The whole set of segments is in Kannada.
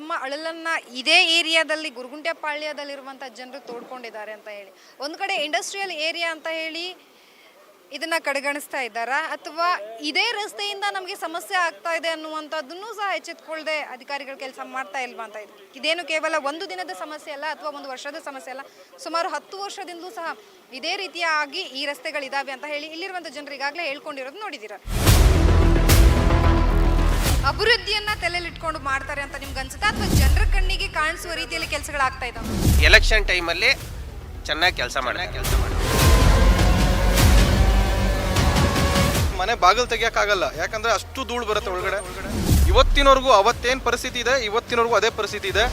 ತಮ್ಮ ಅಳಲನ್ನ ಇದೇ ಏರಿಯಾದಲ್ಲಿ ಗುರುಗುಂಟೆಪಾಳ್ಯದಲ್ಲಿರುವಂಥ ಜನರು ತೋಡ್ಕೊಂಡಿದ್ದಾರೆ ಅಂತ ಹೇಳಿ. ಒಂದು ಕಡೆ ಇಂಡಸ್ಟ್ರಿಯಲ್ ಏರಿಯಾ ಅಂತ ಹೇಳಿ ಇದನ್ನ ಕಡೆಗಣಿಸ್ತಾ ಇದ್ದಾರಾ? ಅಥವಾ ಇದೇ ರಸ್ತೆಯಿಂದ ನಮಗೆ ಸಮಸ್ಯೆ ಆಗ್ತಾ ಇದೆ ಅನ್ನುವಂಥದ್ದನ್ನು ಸಹ ಎಚ್ಚೆತ್ಕೊಳ್ಳದೆ ಅಧಿಕಾರಿಗಳು ಕೆಲಸ ಮಾಡ್ತಾ ಇಲ್ವಾ ಅಂತ ಇದು. ಇದೇನು ಕೇವಲ ಒಂದು ದಿನದ ಸಮಸ್ಯೆ ಅಲ್ಲ ಅಥವಾ ಒಂದು ವರ್ಷದ ಸಮಸ್ಯೆ ಅಲ್ಲ, ಸುಮಾರು ಹತ್ತು ವರ್ಷದಿಂದಲೂ ಸಹ ಇದೇ ರೀತಿಯಾಗಿ ಈ ರಸ್ತೆಗಳಿದ್ದಾವೆ ಅಂತ ಹೇಳಿ ಇಲ್ಲಿರುವಂಥ ಜನರು ಈಗಾಗಲೇ ಹೇಳ್ಕೊಂಡಿರೋದು ನೋಡಿದ್ದೀರ ಅಭಿವೃದ್ಧಿಯನ್ನ ತಲೆಲಿಟ್ಕೊಂಡು ಮಾಡ್ತಾರೆ ಅಂತ ನಿಮ್ಗೆ ಅನ್ಸುತ್ತಾ? ಅಥವಾ ಜನರ ಕಣ್ಣಿಗೆ ಕಾಣಿಸುವ ರೀತಿಯಲ್ಲಿ ಕೆಲಸಗಳಾಗ್ತಾ ಇದಾವೆ? ಎಲೆಕ್ಷನ್ ಟೈಮಲ್ಲಿ ಚೆನ್ನಾಗಿ ಕೆಲಸ ಮಾಡಿ ಕೆಲಸ ಮಾಡಿ ಮನೆ ಬಾಗಿಲು ತೆಗಿಯೋಕ್ಕಾಗಲ್ಲ. ಯಾಕಂದ್ರೆ ಅಷ್ಟು ಧೂಳು ಬರುತ್ತೆ ಒಳಗಡೆ. ಇವತ್ತಿನವರೆಗೂ ಅವತ್ತೇನು ಪರಿಸ್ಥಿತಿ ಇದೆ ಇವತ್ತಿನವರೆಗೂ ಅದೇ ಪರಿಸ್ಥಿತಿ ಇದೆ.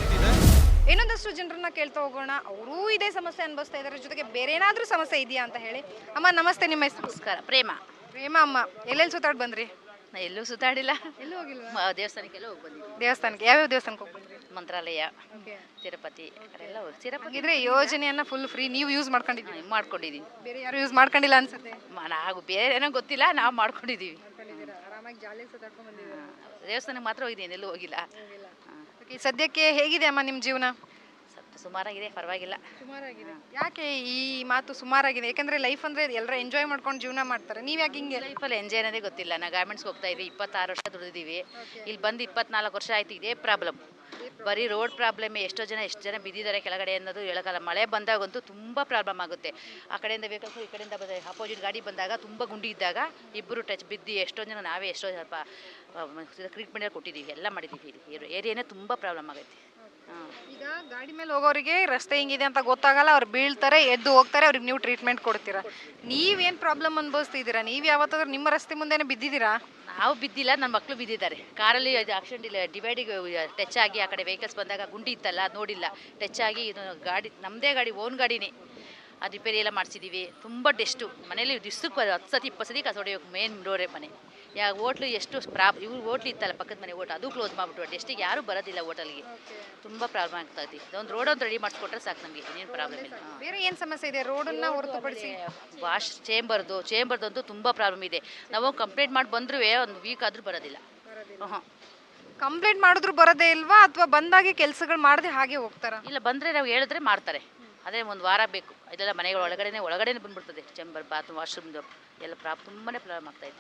ಇನ್ನೊಂದಷ್ಟು ಜನರನ್ನ ಕೇಳ್ತಾ ಹೋಗೋಣ. ಅವರೂ ಇದೇ ಸಮಸ್ಯೆ ಅನುಭವಿಸ್ತಾ ಇದ್ದಾರೆ ಜೊತೆಗೆ ಬೇರೆ ಏನಾದ್ರೂ ಸಮಸ್ಯೆ ಇದೆಯಾ ಅಂತ ಹೇಳಿ. ಅಮ್ಮ ನಮಸ್ತೆ ನಿಮ್ಮ ಹೆಸರು? ನಮಸ್ಕಾರ. ಪ್ರೇಮ. ಪ್ರೇಮ ಅಮ್ಮ ಎಲ್ಲೆಲ್ಲಿ ಸುತ್ತಾಡ್ ಬಂದ್ರಿ? ನಾ ಎಲ್ಲೂ ಸುತ್ತಾಡಿಲ್ಲ. ಎಲ್ಲೂ ಹೋಗಿಲ್ವಾ? ಮ- ದೇವಸ್ಥಾನಕ್ಕೆಲ್ಲ ಹೋಗಿ ದೇವಸ್ಥಾನಕ್ಕೆ ಯಾವ್ಯಾವ ದೇವಸ್ಥಾನಕ್ಕೆ ಮಂತ್ರಾಲಯ ತಿರುಪತಿ ಅದೆಲ್ಲ ಹೋಗಿ. ತಿರುಪತಿ ಹಾಗಿದ್ರೆ ಯೋಜನೆಯನ್ನ ಫುಲ್ ಫ್ರೀ ನೀವು ಯೂಸ್ ಮಾಡ್ಕೊಂಡಿದ್ದೀವಿ ಮಾಡ್ಕೊಂಡಿದ್ದೀನಿ. ಬೇರೆ ಯಾರು ಯೂಸ್ ಮಾಡ್ಕೊಂಡಿಲ್ಲ ಅನ್ಸುತ್ತೆ? ಮ- ನಾವು ಬೇರೆ ಏನೋ ಗೊತ್ತಿಲ್ಲ ನಾವು ಮಾಡ್ಕೊಂಡಿದ್ದೀವಿ. ಆರಾಮಾಗಿ ಜಾಲಿ ಸುತ್ತಾಡ್ಕೊಂಡು ಬಂದಿದ್ದೀರಾ? ದೇವಸ್ಥಾನಕ್ಕೆ ಮಾತ್ರ ಹೋಗಿದ್ದೀನಿ ಎಲ್ಲೂ ಹೋಗಿಲ್ಲ. ಹಾಂ. Okay, ಸದ್ಯಕ್ಕೆ ಹೇಗಿದೆ ಅಮ್ಮ ನಿಮ್ಮ ಜೀವನ? ಸುಮಾರಾಗಿದೆ ಪರವಾಗಿಲ್ಲ. ಸುಮಾರಾಗಿದೆ. ಯಾಕೆ ಈ ಮಾತು ಸುಮಾರಾಗಿದೆ? ಯಾಕಂದ್ರೆ ಲೈಫ್ ಅಂದ್ರೆ ಎಲ್ಲರೂ ಎಂಜಾಯ್ ಮಾಡ್ಕೊಂಡು ಜೀವನ ಮಾಡ್ತಾರೆ. ನೀವ್ ಯಾಕೆ ಹಿಂಗೆ? ಲೈಫಲ್ಲಿ ಎಂಜಾಯ್ ಅನ್ನೋದೇ ಗೊತ್ತಿಲ್ಲ. ನಾ ಗಾರ್ಮೆಂಟ್ಸ್ಗೆ ಹೋಗ್ತಾ ಇದ್ವಿ ಇಪ್ಪತ್ತಾರು ವರ್ಷ ದುಡಿದಿದ್ದೀವಿ. ಇಲ್ಲಿ ಬಂದು ಇಪ್ಪತ್ನಾಲ್ಕು ವರ್ಷ ಆಯ್ತು ಇದೇ ಪ್ರಾಬ್ಲಮ್ ಬರೀ ರೋಡ್ ಪ್ರಾಬ್ಲಮ್ ಎಷ್ಟೋ ಜನ ಎಷ್ಟು ಜನ ಬಿದ್ದಿದ್ದಾರೆ ಕೆಳಗಡೆ ಅನ್ನೋದು ಹೇಳೋಕ್ಕಲ್ಲ ಮಳೆ ಬಂದಾಗಂತೂ ತುಂಬ ಪ್ರಾಬ್ಲಮ್ ಆಗುತ್ತೆ. ಆ ಕಡೆಯಿಂದ ಬೇಕಾದ್ರೂ ಈ ಕಡೆಯಿಂದ ಬಂದ ಅಪೋಸಿಟ್ ಗಾಡಿ ಬಂದಾಗ ತುಂಬ ಗುಂಡಿ ಇದ್ದಾಗ ಇಬ್ಬರು ಟಚ್ ಬಿದ್ದು ಎಷ್ಟೋ ಜನ ನಾವೇ ಎಷ್ಟೋ ಸ್ವಲ್ಪ ಟ್ರೀಟ್ಮೆಂಟ್ ಕೊಟ್ಟಿದ್ದೀವಿ ಎಲ್ಲ ಮಾಡಿದ್ದೀವಿ. ಇಲ್ಲಿ ಏರಿಯಾನೇ ತುಂಬ ಪ್ರಾಬ್ಲಮ್ ಆಗೈತೆ. ಹಾಂ ಈಗ ಗಾಡಿ ಮೇಲೆ ಹೋಗೋರಿಗೆ ರಸ್ತೆ ಹಿಂಗಿದೆ ಅಂತ ಗೊತ್ತಾಗಲ್ಲ, ಅವ್ರು ಬೀಳ್ತಾರೆ, ಎದ್ದು ಹೋಗ್ತಾರೆ, ಅವ್ರಿಗೆ ನೀವು ಟ್ರೀಟ್ಮೆಂಟ್ ಕೊಡ್ತೀರಾ? ನೀವೇನು ಪ್ರಾಬ್ಲಮ್ ಅನುಭವಿಸ್ತಿದ್ದೀರಾ? ನೀವು ಯಾವತ್ತಾದ್ರೂ ನಿಮ್ಮ ರಸ್ತೆ ಮುಂದೆನೆ ಬಿದ್ದಿದ್ದೀರಾ? ನಾವು ಬಿದ್ದಿಲ್ಲ ನನ್ನ ಮಕ್ಕಳು ಬಿದ್ದಿದ್ದಾರೆ. ಕಾರಲ್ಲಿ ಆಕ್ಸಿಡೆಂಟ್ ಇಲ್ಲ, ಡಿವೈಡಿಗೆ ಟಚ್ ಆಗಿ ಆ ಕಡೆ ವೆಹಿಕಲ್ಸ್ ಬಂದಾಗ ಗುಂಡಿ ಇತ್ತಲ್ಲ ನೋಡಿಲ್ಲ. ಟಚ್ ಆಗಿ ಇದು ಗಾಡಿ ನಮ್ಮದೇ ಗಾಡಿ ಓನ್ ಗಾಡಿನೇ. ಅದು ರಿಪೇರಿ ಎಲ್ಲ ಮಾಡಿಸಿದ್ದೀವಿ ತುಂಬ ಡೆಸ್ಟು ಮನೇಲಿ ದಿವ್ಸಕ್ಕೆ ಹತ್ತು ಸತಿ, ಇಪ್ಪತ್ತು ಸತಿ ಕಸ ಹೊಡೆಯೋಕೆ ಮೇನ್ ಡೋರೆ ಮನೆ. ಯಾ ಹೋಟ್ಲು ಎಷ್ಟು ಪ್ರಾಬ್ ಇವ್ರು ಹೋಟ್ಲು ಇತ್ತಲ್ಲ ಪಕ್ಕದ ಮನೆ ಹೋಟ್ ಅದು ಕ್ಲೋಸ್ ಮಾಡಿಬಿಟ್ಟು ಡೆಸ್ಟಿಗೆ ಯಾರೂ ಬರೋದಿಲ್ಲ ಹೋಟೆಲ್ಗೆ ತುಂಬ ಪ್ರಾಬ್ಲಮ್ ಆಗ್ತಾ ಇದೆ ಒಂದು ರೋಡ್ ಒಂದು ರೆಡಿ ಮಾಡಿಸ್ಕೊಟ್ರೆ ಸಾಕು ನಮಗೆ ಏನೇನು ಪ್ರಾಬ್ಲಮ್ ಇಲ್ಲ. ಬೇರೆ ಏನು ಸಮಸ್ಯೆ ಇದೆ? ರೋಡನ್ನ ಹೊರತುಪಡಿಸಿ. ವಾಶ್ ಚೇಂಬರ್ದು ಚೇಂಬರ್ದಂತೂ ತುಂಬ ಪ್ರಾಬ್ಲಮ್ ಇದೆ. ನಾವು ಕಂಪ್ಲೇಂಟ್ ಮಾಡಿ ಬಂದ್ರೂ ಒಂದು ವೀಕ್ ಆದರೂ ಬರೋದಿಲ್ಲ. ಹಾಂ. ಕಂಪ್ಲೇಂಟ್ ಮಾಡಿದ್ರು ಬರೋದೇ ಇಲ್ವಾ? ಅಥವಾ ಬಂದಾಗೆ ಕೆಲಸಗಳು ಮಾಡದೆ ಹಾಗೆ ಹೋಗ್ತಾರಾ? ಇಲ್ಲ ಬಂದರೆ ನಾವು ಹೇಳಿದ್ರೆ ಮಾಡ್ತಾರೆ. ಅದೇ ಒಂದು ವಾರ ಬೇಕು. ಇದೆಲ್ಲ ಮನೆಗಳ ಒಳಗಡೆನೆ ಒಳಗಡೆನೆ ಬಂದ್ಬಿಡ್ತದೆ ಚೇಂಬರ್ ಬಾತ್ರೂಮ್ ವಾಶ್ರೂಮ್ದು ಎಲ್ಲ ಪ್ರಾಬ್ ತುಂಬಾ ಪ್ರಾಬ್ಲಮ್ ಆಗ್ತಾ ಇದೆ.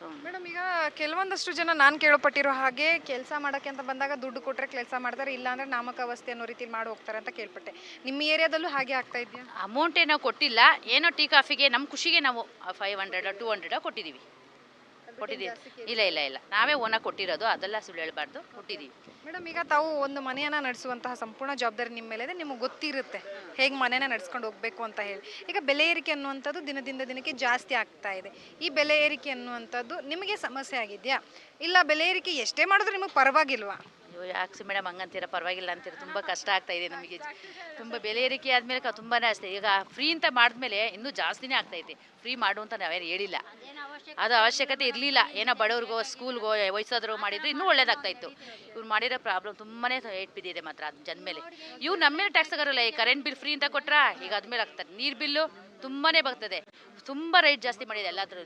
ಹ್ಮ್. ಮೇಡಮ್ ಈಗ ಕೆಲವೊಂದಷ್ಟು ಜನ ನಾನು ಕೇಳಪಟ್ಟಿರೋ ಹಾಗೆ ಕೆಲಸ ಮಾಡೋಕ್ಕೆ ಅಂತ ಬಂದಾಗ ದುಡ್ಡು ಕೊಟ್ಟರೆ ಕೆಲಸ ಮಾಡ್ತಾರೆ ಇಲ್ಲ ನಾಮಕ ನಾಮಕಾವಸ್ಥೆ ಅನ್ನೋ ರೀತಿ ಮಾಡಿ ಹೋಗ್ತಾರೆ ಅಂತ ಕೇಳ್ಪಟ್ಟೆ. ನಿಮ್ಮ ಏರಿಯಾದಲ್ಲೂ ಹಾಗೆ ಆಗ್ತಾ ಇದೆಯಾ? ಅಮೌಂಟ್ ಏನೋ ಕೊಟ್ಟಿಲ್ಲ. ಏನೋ ಟೀ ಕಾಫಿಗೆ ನಮ್ಮ ಖುಷಿಗೆ ನಾವು ಫೈವ್ ಹಂಡ್ರೆಡ್ ಟೂ ಹಂಡ್ರೆಡ್ ಕೊಟ್ಟಿದ್ದೀವಿ. ಕೊಟ್ಟಿದ್ದೀವಿ. ಇಲ್ಲ ಇಲ್ಲ ಇಲ್ಲ. ನಾವೇ ಓನ ಕೊಟ್ಟಿರೋದು ಅದೆಲ್ಲ ಸುಳ್ಳು ಹೇಳ್ಬಾರ್ದು. ಕೊಟ್ಟಿದ್ದೀವಿ. ಮೇಡಮ್ ಈಗ ತಾವು ಒಂದು ಮನೆಯನ್ನ ನಡೆಸುವಂತಹ ಸಂಪೂರ್ಣ ಜವಾಬ್ದಾರಿ ನಿಮ್ಮ ಮೇಲೆ ಇದೆ ನಿಮಗೆ ಗೊತ್ತಿರುತ್ತೆ ಹೇಗೆ ಮನೆನ ನಡೆಸ್ಕೊಂಡು ಹೋಗ್ಬೇಕು ಅಂತ ಹೇಳಿ. ಈಗ ಬೆಲೆ ಏರಿಕೆ ಅನ್ನುವಂಥದ್ದು ದಿನದಿಂದ ದಿನಕ್ಕೆ ಜಾಸ್ತಿ ಆಗ್ತಾ ಇದೆ. ಈ ಬೆಲೆ ಏರಿಕೆ ಅನ್ನುವಂಥದ್ದು ನಿಮಗೆ ಸಮಸ್ಯೆ ಆಗಿದೆಯಾ? ಇಲ್ಲ ಬೆಲೆ ಏರಿಕೆ ಎಷ್ಟೇ ಮಾಡಿದ್ರು ನಿಮಗೆ ಪರವಾಗಿಲ್ವಾ? ಯಾಕೆ ಮೇಡಮ್ ಹಂಗಂತೀರ? ಪರವಾಗಿಲ್ಲ ಅಂತೀರ. ತುಂಬ ಕಷ್ಟ ಆಗ್ತಾ ಇದೆ ನಮಗೆ. ತುಂಬ ಬೆಲೆ ಏರಿಕೆ ಆದಮೇಲೆ ತುಂಬಾ ಅಷ್ಟೇ. ಈಗ ಫ್ರೀ ಅಂತ ಮಾಡಿದ್ಮೇಲೆ ಇನ್ನೂ ಜಾಸ್ತಿನೇ ಆಗ್ತಾ ಇದೆ. ಫ್ರೀ ಮಾಡು ಅಂತ ನಾವೇನು ಹೇಳಿಲ್ಲ. ಅದು ಅವಶ್ಯಕತೆ ಇರಲಿಲ್ಲ. ಏನೋ ಬಡವ್ರಿಗೋ ಸ್ಕೂಲ್ಗೋ ವಯಸ್ಸಾದ್ರು ಮಾಡಿದ್ರು ಇನ್ನೂ ಒಳ್ಳೇದಾಗ್ತಾ ಇತ್ತು ಇವ್ರು ಮಾಡಿರೋ ಪ್ರಾಬ್ಲಮ್ ತುಂಬಾ ಏಟ್ ಬಿದ್ದಿದೆ ಮಾತ್ರ ಅದು ಜನ ಮೇಲೆ ಇವ್ರು ನಮ್ಮ ಮೇಲೆ ಟ್ಯಾಕ್ಸ್ ತಗೋರಲ್ಲ, ಈ ಕರೆಂಟ್ ಬಿಲ್ ಫ್ರೀ ಅಂತ ಕೊಟ್ರಾ? ಈಗ ಅದ್ಮೇಲೆ ಆಗ್ತದೆ. ನೀರು ಬಿಲ್ಲು ತುಂಬಾ ಬರ್ತದೆ ತುಂಬ ರೇಟ್ ಜಾಸ್ತಿ ಮಾಡಿದೆ ಎಲ್ಲಾದ್ರೂ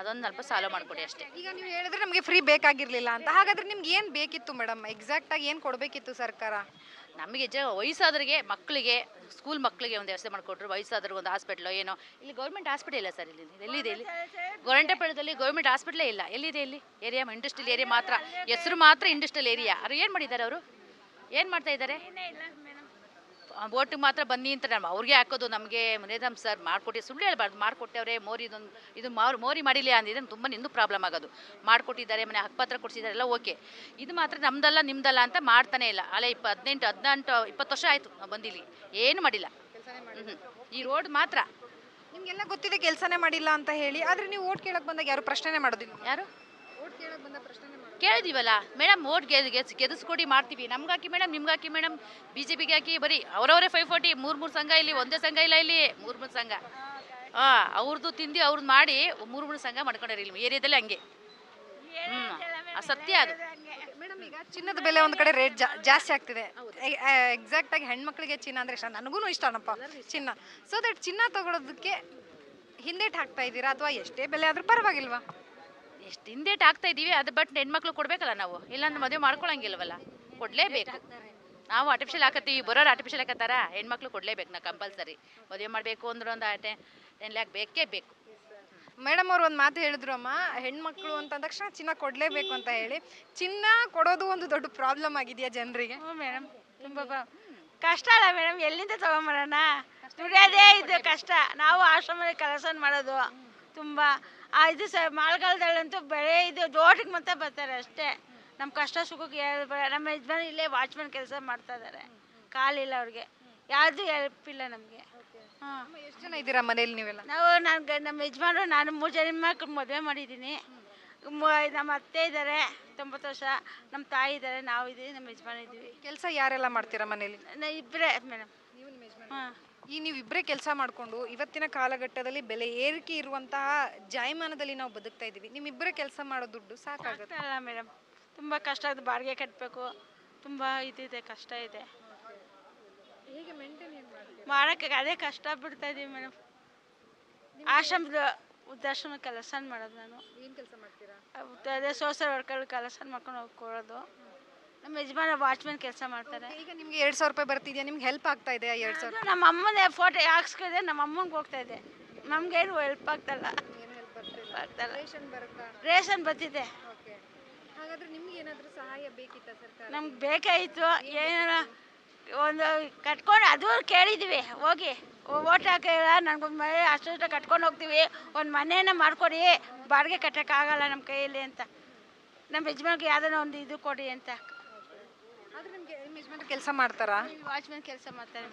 ಅದೊಂದು ಸ್ವಲ್ಪ ಸಾಲ ಮಾಡಿಕೊಡಿ ಅಷ್ಟೇ. ಈಗ ನೀವು ಹೇಳಿದ್ರೆ ನಮಗೆ ಫ್ರೀ ಬೇಕಾಗಿರ್ಲಿಲ್ಲ ಅಂತ. ಹಾಗಾದ್ರೆ ನಿಮ್ಗೆ ಏನು ಬೇಕಿತ್ತು ಮೇಡಮ್ ಎಕ್ಸಾಕ್ಟ್ ಆಗಿ ಏನು ಕೊಡಬೇಕಿತ್ತು ಸರ್ಕಾರ? ನಮಗೆ ಜ ವಯಸ್ಸಾದ್ರಿಗೆ ಮಕ್ಕಳಿಗೆ ಸ್ಕೂಲ್ ಮಕ್ಕಳಿಗೆ ಒಂದು ವ್ಯವಸ್ಥೆ ಮಾಡಿಕೊಟ್ರು. ವಯಸ್ಸಾದ್ರಿಗೆ ಒಂದು ಹಾಸ್ಪಿಟ್ಲು ಏನೋ. ಇಲ್ಲಿ ಗೌರ್ಮೆಂಟ್ ಹಾಸ್ಪಿಟಲ್ ಇಲ್ಲ ಸರ್ ಇಲ್ಲಿ. ಎಲ್ಲಿದೆ ಇಲ್ಲಿ? ಗೊರಂಟೆಪಳ್ಳದಲ್ಲಿ ಗೌರ್ಮೆಂಟ್ ಹಾಸ್ಪಿಟ್ಲೇ ಇಲ್ಲ. ಎಲ್ಲಿದೆ ಇಲ್ಲಿ? ಏರಿಯಾ ಇಂಡಸ್ಟ್ರಿಯಲ್ ಏರಿಯಾ ಮಾತ್ರ. ಹೆಸರು ಮಾತ್ರ ಇಂಡಸ್ಟ್ರಿಯಲ್ ಏರಿಯಾ ಅವ್ರು ಏನು ಮಾಡಿದ್ದಾರೆ ಅವರು? ಏನು ಮಾಡ್ತಾ ಇದ್ದಾರೆ? ಬೋಟಿಗೆ ಮಾತ್ರ ಬನ್ನಿ ಅಂತ ನಮ್ಮ ಅವ್ರಿಗೆ ಹಾಕೋದು ನಮಗೆ ಮುನೇದಮ್ ಸರ್ ಮಾಡಿಕೊಟ್ಟು ಸುಳ್ಳು ಹೇಳ್ಬಾರ್ದು. ಮಾಡಿಕೊಟ್ಟವ್ರೆ ಮೋರಿ ಇದೊಂದು ಇದು ಮಾರು ಮೋರಿ ಮಾಡಿಲ್ಲ ಅಂದಿದ್ರೆ ತುಂಬ ನಿಂದು ಪ್ರಾಬ್ಲಮ್ ಆಗೋದು. ಮಾಡಿಕೊಟ್ಟಿದ್ದಾರೆ ಮನೆ ಹಕ್ಕಪತ್ರ ಕೊಡಿಸಿದ್ದಾರೆ ಎಲ್ಲ ಓಕೆ ಇದು ಮಾತ್ರ ನಮ್ದಲ್ಲ ನಿಮ್ದಲ್ಲ ಅಂತ ಮಾಡ್ತಾನೆ ಇಲ್ಲ. ಅಲ್ಲೇ ಇಪ್ಪ ಹದಿನೆಂಟು ಹದಿನೆಂಟು ಇಪ್ಪತ್ತು ವರ್ಷ ಆಯಿತು ನಾವು ಬಂದಿಲ್ಲಿ. ಏನು ಮಾಡಿಲ್ಲ. ಹ್ಞೂ ಈ ರೋಡ್ ಮಾತ್ರ. ನಿಮ್ಗೆಲ್ಲ ಗೊತ್ತಿದೆ ಕೆಲಸನೇ ಮಾಡಿಲ್ಲ ಅಂತ ಹೇಳಿ. ಆದ್ರೆ ನೀವು ಓಟ್ ಕೇಳಕ್ ಬಂದಾಗ ಯಾರು ಪ್ರಶ್ನೆ ಮಾಡೋದಿಲ್ಲ. ಯಾರು? ಓಟ್ ಕೇಳಕ್ ಬಂದಾಗ ಪ್ರಶ್ನೆ ಕೇಳಿದೀವಲ್ಲ, ಮೇಡಮ್ ಓಟ್ ಗೆದ್, ಗೆಸ್, ಗೆದಿಸ್ಕೊಡಿ ಮಾಡ್ತೀವಿ. ನಮ್ಗಾಕಿ ಮೇಡಮ್, ನಿಮ್ಗಾಕಿ ಮೇಡಮ್ ಬಿ ಜೆ ಪಿಗೆ ಹಾಕಿ ಬರೀ ಅವರವರೇ ಫೈವ್ ಫೋರ್ಟಿ ಮೂರು ಮೂರು ಸಂಘ ಇಲ್ಲಿ, ಒಂದೇ ಸಂಘ ಇಲ್ಲ ಇಲ್ಲಿ, ಮೂರು ಮೂರು ಸಂಘ. ಹಾಂ ಅವ್ರದ್ದು ತಿಂದು ಅವ್ರದ್ದು ಮಾಡಿ ಮೂರು ಮೂರು ಸಂಘ ಮಾಡ್ಕೊಂಡಾರೆ ಇಲ್ಲಿ, ಏರಿಯಾದಲ್ಲಿ ಹಂಗೆ. ಸತ್ಯ ಅದು. ಮೇಡಮ್, ಈಗ ಚಿನ್ನದ ಬೆಲೆ ಒಂದ್ ಕಡೆ ರೇಟ್ ಜಾಸ್ತಿ ಆಗ್ತಿದೆ. ಎಕ್ಸಾಕ್ಟ್ ಆಗಿ ಹೆಣ್ಮಕ್ಳಿಗೆ ಚಿನ್ನ ಅಂದ್ರೆ ಇಷ್ಟ ನನಗೂ ಇಷ್ಟನಪ್ಪ ಚಿನ್ನ. ಸೊ ದಟ್ ಚಿನ್ನ ತಗೊಳೋದಕ್ಕೆ ಹಿಂದೇಟ್ ಹಾಕ್ತಾ ಇದ್ದೀರಾ ಅಥವಾ ಎಷ್ಟೇ ಬೆಲೆ ಆದ್ರೂ ಪರವಾಗಿಲ್ವಾ? ಎಷ್ಟು ಹಿಂದೇಟ್ ಆಗ್ತಾ ಇದೀವಿ ಅದು ಬಟ್ ಹೆಣ್ಮಕ್ಳು ಕೊಡ್ಬೇಕಲ್ಲ ನಾವು. ಇಲ್ಲಾಂದ್ರೆ ಮದುವೆ ಮಾಡ್ಕೊಳಂಗಿಲ್ವಲ್ಲ. ಕೊಡಲೇಬೇಕು. ನಾವು ಆರ್ಟಿಫಿಷಿಯಲ್ ಹಾಕತ್ತೀವಿ ಬರೋರು ಆರ್ಟಿಫಿಷಿಯಲ್ ಹಾಕತ್ತಾರ ಹೆಣ್ಮಕ್ಳು ಕೊಡಲೇಬೇಕು ನಾ ಕಂಪಲ್ಸರಿ ಮದುವೆ ಮಾಡಬೇಕು ಅಂದ್ರೆ ಒಂದು ಟೆನ್ ಟೆನ್ ಲ್ಯಾಕ್ ಬೇಕೇ ಬೇಕು. ಮೇಡಮ್ ಅವ್ರು ಒಂದು ಮಾತು ಹೇಳಿದ್ರು ಅಮ್ಮ ಹೆಣ್ಮಕ್ಳು ಅಂತ ಅಂದ ತಕ್ಷಣ ಚಿನ್ನ ಕೊಡಲೇಬೇಕು ಅಂತ ಹೇಳಿ. ಚಿನ್ನ ಕೊಡೋದು ಒಂದು ದೊಡ್ಡ ಪ್ರಾಬ್ಲಮ್ ಆಗಿದೆಯಾ ಜನರಿಗೆ? ಹ್ಞೂ ಮೇಡಮ್. ತುಂಬ ಬ- ಕಷ್ಟ ಅಲ್ಲ ಮೇಡಮ್. ಎಲ್ಲಿಂದ ತಗೊಂಬರೋಣ? ದುಡಿಯೋದೇ ಇದು ಕಷ್ಟ. ನಾವು ಆಶ್ರಮದಲ್ಲಿ ಕೆಲಸ ಮಾಡೋದು ತುಂಬ ಆ ಇದು ಸ ಮಳೆಗಾಲದಲ್ಲಂತೂ ಬೆಳೆ ಇದು ಜೋಟಿಗೆ ಮತ್ತೆ ಬರ್ತಾರೆ ಅಷ್ಟೇ. ನಮ್ಮ ಕಷ್ಟ ಸುಖಕ್ಕೆ ನಮ್ಮ ಯಜಮಾನ್ ಇಲ್ಲೇ ವಾಚ್ಮನ್ ಕೆಲಸ ಮಾಡ್ತಾ ಇದ್ದಾರೆ ಕಾಲಿಲ್ಲ ಅವ್ರಿಗೆ. ಯಾರ್ದು ಹೆಲ್ಪ್ ಇಲ್ಲ ನಮಗೆ. ಹಾಂ. ಎಷ್ಟು ಜನ ಇದ್ದೀರಾ ಮನೇಲಿ ನೀವೆಲ್ಲ? ನಾವು ನಾನು ನಮ್ಮ ಯಜಮಾನ್ರು ನಾನು ಮೂರು ಜನ ಮಕ್ಕಳು ಮದುವೆ ಮಾಡಿದ್ದೀನಿ. ನಮ್ಮ ಅತ್ತೆ ಇದ್ದಾರೆ ತೊಂಬತ್ತು ವರ್ಷ. ನಮ್ಮ ತಾಯಿ ಇದ್ದಾರೆ ನಾವು ಇದ್ದೀವಿ ನಮ್ಮ ಯಜಮಾನ್ ಇದ್ದೀವಿ. ಕೆಲಸ ಯಾರೆಲ್ಲ ಮಾಡ್ತೀರಾ ಮನೇಲಿ? ಇಬ್ಬರೇ ಮೇಡಮ್. ಹಾಂ. ಈ ನೀವು ಇಬ್ಬರೇ ಕೆಲಸ ಮಾಡಿಕೊಂಡು ಇವತ್ತಿನ ಕಾಲಘಟ್ಟದಲ್ಲಿ ಬೆಲೆ ಏರಿಕೆ ಇರುವಂತಹ ಜಾಯಮಾನದಲ್ಲಿ ನಾವು ಬದುಕ್ತಾ ಇದ್ದೀವಿ. ನಿಮ್ಮಿಬ್ಬರೇ ಕೆಲಸ ಮಾಡೋ ದುಡ್ಡು ಸಾಕಾಗುತ್ತೆ. ಅಲ್ಲ ಮೇಡಮ್ ತುಂಬ ಕಷ್ಟ ಆಗುತ್ತೆ ಬಾಡಿಗೆ ಕಟ್ಟಬೇಕು ತುಂಬ ಇದಿದೆ ಕಷ್ಟ ಇದೆ. ಮಾಡೋಕ್ಕೆ ಅದೇ ಕಷ್ಟ ಬಿಡ್ತಾ ಇದ್ದೀವಿ ಮೇಡಮ್ ಆಶ್ರಮದ ವೃದ್ಧಾಶ್ರಮ ಕೆಲಸ ಮಾಡೋದು ನಾನು. ಏನು ಕೆಲಸ ಮಾಡ್ತೀರಾ? ಅದೇ ಸೋಶಿಯಲ್ ವರ್ಕರ್ ಕೆಲಸ ಮಾಡ್ಕೊಂಡು ಹೋಗ್ಕೊಳ್ಳೋದು. ನಮ್ಮ ಯಜಮಾನ ವಾಚ್ಮನ್ ಕೆಲಸ ಮಾಡ್ತಾರೆ. ಈಗ ನಿಮ್ಗೆ ಎರಡ್ ಸಾವಿರ ರೂಪಾಯಿ ಬರ್ತಿದ್ಯಾ? ನಿಮ್ಗೆ ಹೆಲ್ಪ್ ಆಗ್ತಾ ಇದೆಯಾ ಎರಡ್ ಸಾವಿರ? ಅದು ನಮ್ಮ ಅಮ್ಮನೇ ಫೋಟೋ ಹಾಕ್ಸ್ಕಿದೆ ನಮ್ಮ ಅಮ್ಮನಿಗೆ ಹೋಗ್ತಾ ಇದೆ. ನಮ್ಗೇನು ಹೆಲ್ಪ್ ಆಗ್ತಲ್ಲ. ಆಗ್ತಲ್ಲ. ರೇಷನ್ ಬರುತ್ತಾ ರೇಷನ್ ಬರ್ತಿದೆ. ಓಕೆ. ಹಾಗಾದ್ರೆ ನಿಮ್ಗೆ ಏನಾದರೂ ಸಹಾಯ ಬೇಕಿತ್ತ ಸರ್ಕಾರ? ನಮ್ಗೆ ಬೇಕಾಯಿತು. ಏನಾರ ಒಂದು ಕಟ್ಕೊಂಡು ಅದು ಕೇಳಿದ್ದೀವಿ ಹೋಗಿ ಓಟ್ ಹಾಕಿಲ್ಲ ನನಗೊಂದು ಮನೆ ಅಷ್ಟು ಕಟ್ಕೊಂಡು ಹೋಗ್ತೀವಿ. ಒಂದು ಮನೇನ ಮಾಡ್ಕೊಡಿ. ಬಾಡಿಗೆ ಕಟ್ಟೋಕ್ಕಾಗಲ್ಲ ನಮ್ಮ ಕೈಯಲ್ಲಿ ಅಂತ. ನಮ್ಮ ಯಜಮಾನ್ಗೆ ಯಾವ್ದಾನ ಒಂದು ಇದು ಕೊಡಿ ಅಂತ. ಆದ್ರೆ ನಿಮ್ಗೆ ಕೆಲಸ ಮಾಡ್ತಾರಾ? ವಾಚ್ಮನ್ ಕೆಲಸ ಮಾಡ್ತಾರೆ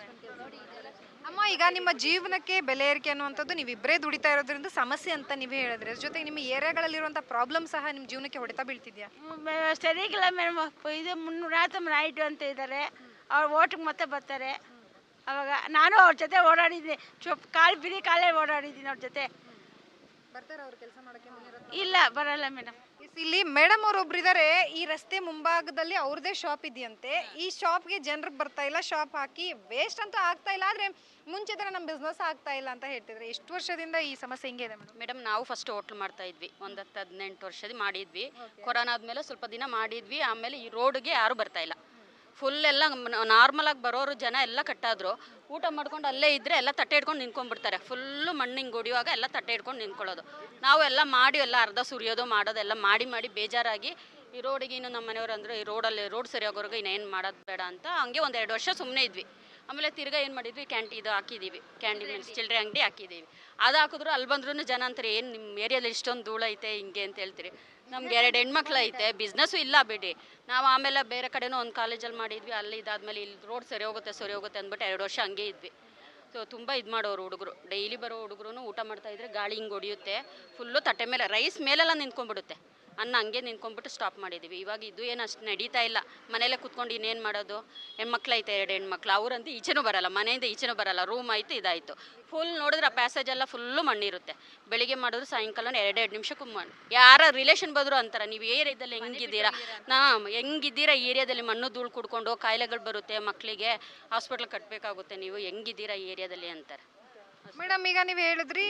ಅಮ್ಮ ಈಗ ನಿಮ್ಮ ಜೀವನಕ್ಕೆ ಬೆಲೆ ಏರಿಕೆ ಅನ್ನುವಂಥದ್ದು ನೀವಿಬ್ಬರೇ ದುಡಿತಾ ಇರೋದ್ರಿಂದ ಸಮಸ್ಯೆ ಅಂತ ನೀವೇ ಹೇಳಿದ್ರೆ. ಅದ್ರ ಜೊತೆಗೆ ನಿಮ್ಮ ಏರಿಯಾಗಳಲ್ಲಿರುವಂಥ ಪ್ರಾಬ್ಲಮ್ ಸಹ ನಿಮ್ಮ ಜೀವನಕ್ಕೆ ಹೊಡೆತ ಬೀಳ್ತಿದ್ಯಾ? ಸರಿಗಿಲ್ಲ ಮೇಡಮ್ ಇದು ಮುನ್ನೂರ ನಾಯ್ಡು ಅಂತ ಇದ್ದಾರೆ ಅವ್ರು ಓಟಿಗೆ ಮತ್ತೆ ಬರ್ತಾರೆ. ಅವಾಗ ನಾನು ಅವ್ರ ಜೊತೆ ಓಡಾಡಿದ್ದೀನಿ ಚೊಪ್ ಕಾಲು ಬಿಡಿ ಕಾಲೇ ಓಡಾಡಿದ್ದೀನಿ ಅವ್ರ ಜೊತೆ. ಬರ್ತಾರೆ ಅವ್ರು ಕೆಲಸ ಮಾಡೋಕ್ಕೆ ಇಲ್ಲ ಬರಲ್ಲ ಮೇಡಮ್ ಇಲ್ಲಿ ಮೇಡಮ್ ಅವರೊಬ್ರು ಇದಾರೆ ಈ ರಸ್ತೆ ಮುಂಭಾಗದಲ್ಲಿ ಅವ್ರದೇ ಶಾಪ್ ಇದೆಯಂತೆ. ಈ ಶಾಪ್ಗೆ ಜನರು ಬರ್ತಾ ಇಲ್ಲ ಶಾಪ್ ಹಾಕಿ ವೇಸ್ಟ್ ಅಂತೂ ಆಗ್ತಾ ಇಲ್ಲ, ಆದ್ರೆ ಮುಂಚೆ ತರ ನಮ್ಮ ಬಿಸ್ನೆಸ್ ಆಗ್ತಾ ಇಲ್ಲ ಅಂತ ಹೇಳ್ತಿದ್ರೆ. ಎಷ್ಟು ವರ್ಷದಿಂದ ಈ ಸಮಸ್ಯೆ ಹಿಂಗೆ ಇದೆ ಮೇಡಮ್? ಮೇಡಮ್, ನಾವು ಫಸ್ಟ್ ಹೋಟ್ಲ್ ಮಾಡ್ತಾ ಇದ್ವಿ. ಒಂದು ಹತ್ತು ಹದಿನೆಂಟು ವರ್ಷದ ಮಾಡಿದ್ವಿ ಕೊರೋನಾ ಆದಮೇಲೆ ಸ್ವಲ್ಪ ದಿನ ಮಾಡಿದ್ವಿ. ಆಮೇಲೆ ಈ ರೋಡ್ಗೆ ಯಾರು ಬರ್ತಾ ಇಲ್ಲ. ಫುಲ್ ಎಲ್ಲ ನಾರ್ಮಲ್ ಆಗಿ ಬರೋರು ಜನ ಎಲ್ಲ ಕಟ್ಟಾದ್ರು. ಊಟ ಮಾಡ್ಕೊಂಡು ಅಲ್ಲೇ ಇದ್ದರೆ ಎಲ್ಲ ತಟ್ಟೆ ಹಿಡ್ಕೊಂಡು ನಿಂತ್ಕೊಂಡ್ಬಿಡ್ತಾರೆ. ಫುಲ್ಲು ಮಣ್ಣಿಂಗೆ ಹೊಡಿಯುವಾಗ ಎಲ್ಲ ತಟ್ಟೆ ಹಿಡ್ಕೊಂಡು ನಿಂತ್ಕೊಳ್ಳೋದು. ನಾವು ಎಲ್ಲ ಮಾಡಿ ಎಲ್ಲ ಅರ್ಧ ಸುರಿಯೋದು ಮಾಡೋದು ಎಲ್ಲ ಮಾಡಿ ಮಾಡಿ ಬೇಜಾರಾಗಿ ಈ ರೋಡಿಗೆ ಇನ್ನು ನಮ್ಮ ಮನೆಯವ್ರು ಅಂದ್ರೆ ಈ ರೋಡಲ್ಲಿ ರೋಡ್ ಸರಿಯಾಗೋರ್ಗೆ ಇನ್ನೇನು ಮಾಡೋದು ಬೇಡ ಅಂತ ಹಂಗೆ ಒಂದು ಎರಡು ವರ್ಷ ಸುಮ್ಮನೆ ಇದ್ವಿ. ಆಮೇಲೆ ತಿರ್ಗಾ ಏನು ಮಾಡಿದ್ವಿ? ಕ್ಯಾಂಟಿ ಇದು ಹಾಕಿದ್ದೀವಿ ಕ್ಯಾಂಡಿ ಮೀನ್ಸ್ ಚಿಲ್ಲರೆ ಅಂಗಡಿ ಹಾಕಿದ್ದೀವಿ ಅದು ಹಾಕಿದ್ರು ಅಲ್ಲಿ ಬಂದ್ರೂ ಜನ ಅಂತಾರೆ ಏನು ನಿಮ್ಮ ಏರಿಯಾದಲ್ಲಿ ಇಷ್ಟೊಂದು ಧೂಳು ಐತೆ ಹಿಂಗೆ ಅಂತ ಹೇಳ್ತೀರಿ. ನಮ್ಗೆ ಎರಡು ಹೆಣ್ಮಕ್ಳು ಐತೆ ಬಿಸ್ನೆಸ್ಸು ಇಲ್ಲ ಬಿಡಿ. ನಾವು ಆಮೇಲೆ ಬೇರೆ ಕಡೆನೂ ಒಂದು ಕಾಲೇಜಲ್ಲಿ ಮಾಡಿದ್ವಿ, ಅಲ್ಲಿ ಇದಾದ್ಮೇಲೆ ಇಲ್ಲಿ ರೋಡ್ ಸರಿ ಹೋಗುತ್ತೆ ಸರಿ ಹೋಗುತ್ತೆ ಅಂದ್ಬಿಟ್ಟು ಎರಡು ವರ್ಷ ಹಂಗೆ ಇದ್ವಿ. ಸೊ ತುಂಬ ಇದು ಮಾಡೋರು ಹುಡುಗರು. ಡೈಲಿ ಬರೋ ಹುಡುಗರು ಊಟ ಮಾಡ್ತಾ ಇದ್ರೆ ಗಾಳಿ ಹಿಂಗೆ ಹೊಡಿಯುತ್ತೆ ಫುಲ್ಲು ತಟ್ಟೆ ಮೇಲೆ ರೈಸ್ ಮೇಲೆಲ್ಲ ನಿಂತ್ಕೊಂಡ್ಬಿಡುತ್ತೆ. ಅನ್ನ ಹಂಗೆ ನಿಂತ್ಕೊಂಡ್ಬಿಟ್ಟು ಸ್ಟಾಪ್ ಮಾಡಿದ್ದೀವಿ ಇವಾಗ ಇದು ಏನು ಅಷ್ಟು ನಡೀತಾ ಇಲ್ಲ. ಮನೆಯಲ್ಲೇ ಕುತ್ಕೊಂಡು ಇನ್ನೇನು ಮಾಡೋದು? ಹೆಣ್ಮಕ್ಳು ಐತೆ ಎರಡು ಹೆಣ್ಮಕ್ಳು. ಅವ್ರಂತೂ ಈಚೆನೂ ಬರಲ್ಲ. ಮನೆಯಿಂದ ಈಚೆನೂ ಬರಲ್ಲ. ರೂಮ್ ಆಯಿತು ಇದಾಯಿತು. ಫುಲ್ ನೋಡಿದ್ರೆ ಆ ಪ್ಯಾಸೇಜ್ ಎಲ್ಲ ಫುಲ್ಲು ಮಣ್ಣಿರುತ್ತೆ. ಬೆಳಿಗ್ಗೆ ಮಾಡಿದ್ರು ಸಾಯಂಕಾಲ ಎರಡು ನಿಮಿಷಕ್ಕೂ ಮಣ್ಣು. ಯಾರ ರಿಲೇಷನ್ ಬಂದರು ಅಂತಾರೆ. ನೀವು ಏರಿಯಾದಲ್ಲಿ ಹೆಂಗಿದ್ದೀರಾ? ನಾ ಹೆಂಗಿದ್ದೀರಾ ಏರಿಯಾದಲ್ಲಿ ಮಣ್ಣು ಧೂಳು ಕುಡ್ಕೊಂಡು ಕಾಯಿಲೆಗಳು ಬರುತ್ತೆ ಮಕ್ಕಳಿಗೆ ಹಾಸ್ಪಿಟ್ಲ್ ಕಟ್ಟಬೇಕಾಗುತ್ತೆ ನೀವು. ಹೆಂಗಿದ್ದೀರಾ ಈ ಏರಿಯಾದಲ್ಲಿ ಅಂತಾರೆ. ಮೇಡಮ್ ಈಗ ನೀವು ಹೇಳಿದ್ರಿ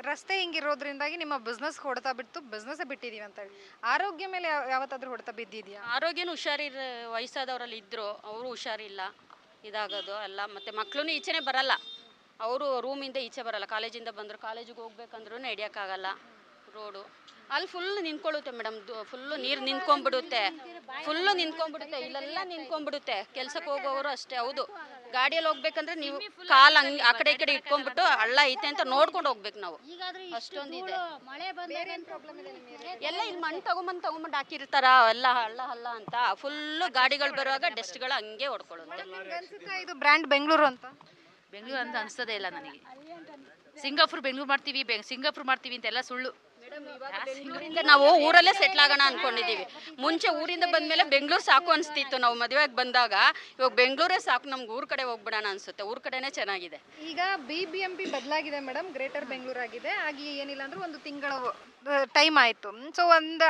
ರಸ್ತೆ ಹಿಂಗಿರೋದ್ರಿಂದಾಗಿ ನಿಮ್ಮ ಬಿಸ್ನೆಸ್ ಹೊಡೆತ ಬಿಟ್ಟು ಬಿಸ್ನೆಸ್ ಬಿಟ್ಟಿದೀವಿ ಅಂತ ಹೇಳಿ. ಆರೋಗ್ಯ ಮೇಲೆ ಯಾವ- ಯಾವತ್ತಾದ್ರೂ ಹೊಡೆತ ಬಿದ್ದಿದ್ಯಾ? ಆರೋಗ್ಯನೂ ಹುಷಾರಿರ, ವಯಸ್ಸಾದವರಲ್ಲಿ ಇದ್ರು, ಅವರು ಹುಷಾರಿಲ್ಲ. ಇದಾಗೋದು ಅಲ್ಲ ಮತ್ತೆ ಮಕ್ಕಳು ಈಚೆನೆ ಬರಲ್ಲ. ಅವರು ರೂಮಿಂದ ಈಚೆ ಬರಲ್ಲ. ಕಾಲೇಜಿಂದ ಬಂದರು, ಕಾಲೇಜಿಗೆ ಹೋಗ್ಬೇಕಂದ್ರೂ ನಡೆಯೋಕ್ಕಾಗಲ್ಲ ರೋಡು. ಅಲ್ಲಿ ಫುಲ್ ನಿಂತ್ಕೊಳ್ಳುತ್ತೆ ಮೇಡಮ್ ಫುಲ್ಲು ನೀರು ನಿಂತ್ಕೊಂಡ್ಬಿಡುತ್ತೆ. ಫುಲ್ಲು ನಿಂತ್ಕೊಂಡ್ಬಿಡುತ್ತೆ. ಇಲ್ಲೆಲ್ಲ ನಿಂತ್ಕೊಂಡ್ಬಿಡುತ್ತೆ. ಕೆಲ್ಸಕ್ಕೆ ಹೋಗೋರು ಅಷ್ಟೇ, ಹೌದು. ಗಾಡಿಯಲ್ಲಿ ಹೋಗ್ಬೇಕಂದ್ರೆ ನೀವು ಕಾಲ್ ಹಂಗ್ ಆ ಕಡೆ ಈ ಕಡೆ ಇಟ್ಕೊಂಡ್ಬಿಟ್ಟು ಹಳ್ಳ ಐತೆ ಅಂತ ನೋಡ್ಕೊಂಡು ಹೋಗ್ಬೇಕು ನಾವು. ಅಷ್ಟೊಂದಿದೆ ಎಲ್ಲ ಇಲ್ಲಿ ಮಣ್ಣು ತಗೊಂಬಂದು ತಗೊಂಬಂದ್ ಹಾಕಿರ್ತಾರ ಎಲ್ಲ ಹಳ್ಳ ಹಳ್ಳ ಅಂತ. ಫುಲ್ ಗಾಡಿಗಳು ಬರುವಾಗ ಡಸ್ಟ್ಗಳು ಹಂಗೆ ಹೊಡ್ಕೊಳ್ಳುತ್ತೆ. ಬ್ರಾಂಡ್ ಇದು ಬ್ರ್ಯಾಂಡ್ ಬೆಂಗಳೂರು ಅಂತ? ಬೆಂಗಳೂರು ಅಂತ ಅನಿಸೋದೇ ಇಲ್ಲ ನನಗೆ. ಸಿಂಗಾಪುರ್ ಬೆಂಗಳೂರು ಮಾಡ್ತೀವಿ ಬೆಂಗ್ ಸಿಂಗಾಪುರ್ ಮಾಡ್ತೀವಿ ಅಂತೆಲ್ಲ ಸುಳ್ಳು. ಊರಿಂದ ನಾವು ಊರಲ್ಲೇ ಸೆಟ್ಲ್ ಆಗೋಣ ಅನ್ಕೊಂಡಿದೀವಿ ಮುಂಚೆ ಊರಿಂದ ಬಂದ್ಮೇಲೆ ಬೆಂಗಳೂರು ಸಾಕು ಅನಿಸ್ತಿತ್ತು. ನಾವು ಮದುವೆಗೆ ಬಂದಾಗ ಇವಾಗ ಬೆಂಗಳೂರೇ ಸಾಕು ನಮ್ಗೆ ಊರ್ ಕಡೆ ಹೋಗ್ಬಿಡೋಣ ಅನ್ಸುತ್ತೆ. ಊರ್ ಕಡೆನೇ ಚೆನ್ನಾಗಿದೆ. ಈಗ ಬಿ ಬಿ ಎಂ ಪಿ ಬದಲಾಗಿದೆ ಮೇಡಮ್ ಗ್ರೇಟರ್ ಬೆಂಗಳೂರು ಆಗಿದೆ. ಆಗಿ ಏನಿಲ್ಲ ಅಂದ್ರೆ ಒಂದು ತಿಂಗಳ ಟೈಮ್ ಆಯಿತು. ಸೊ ಒಂದು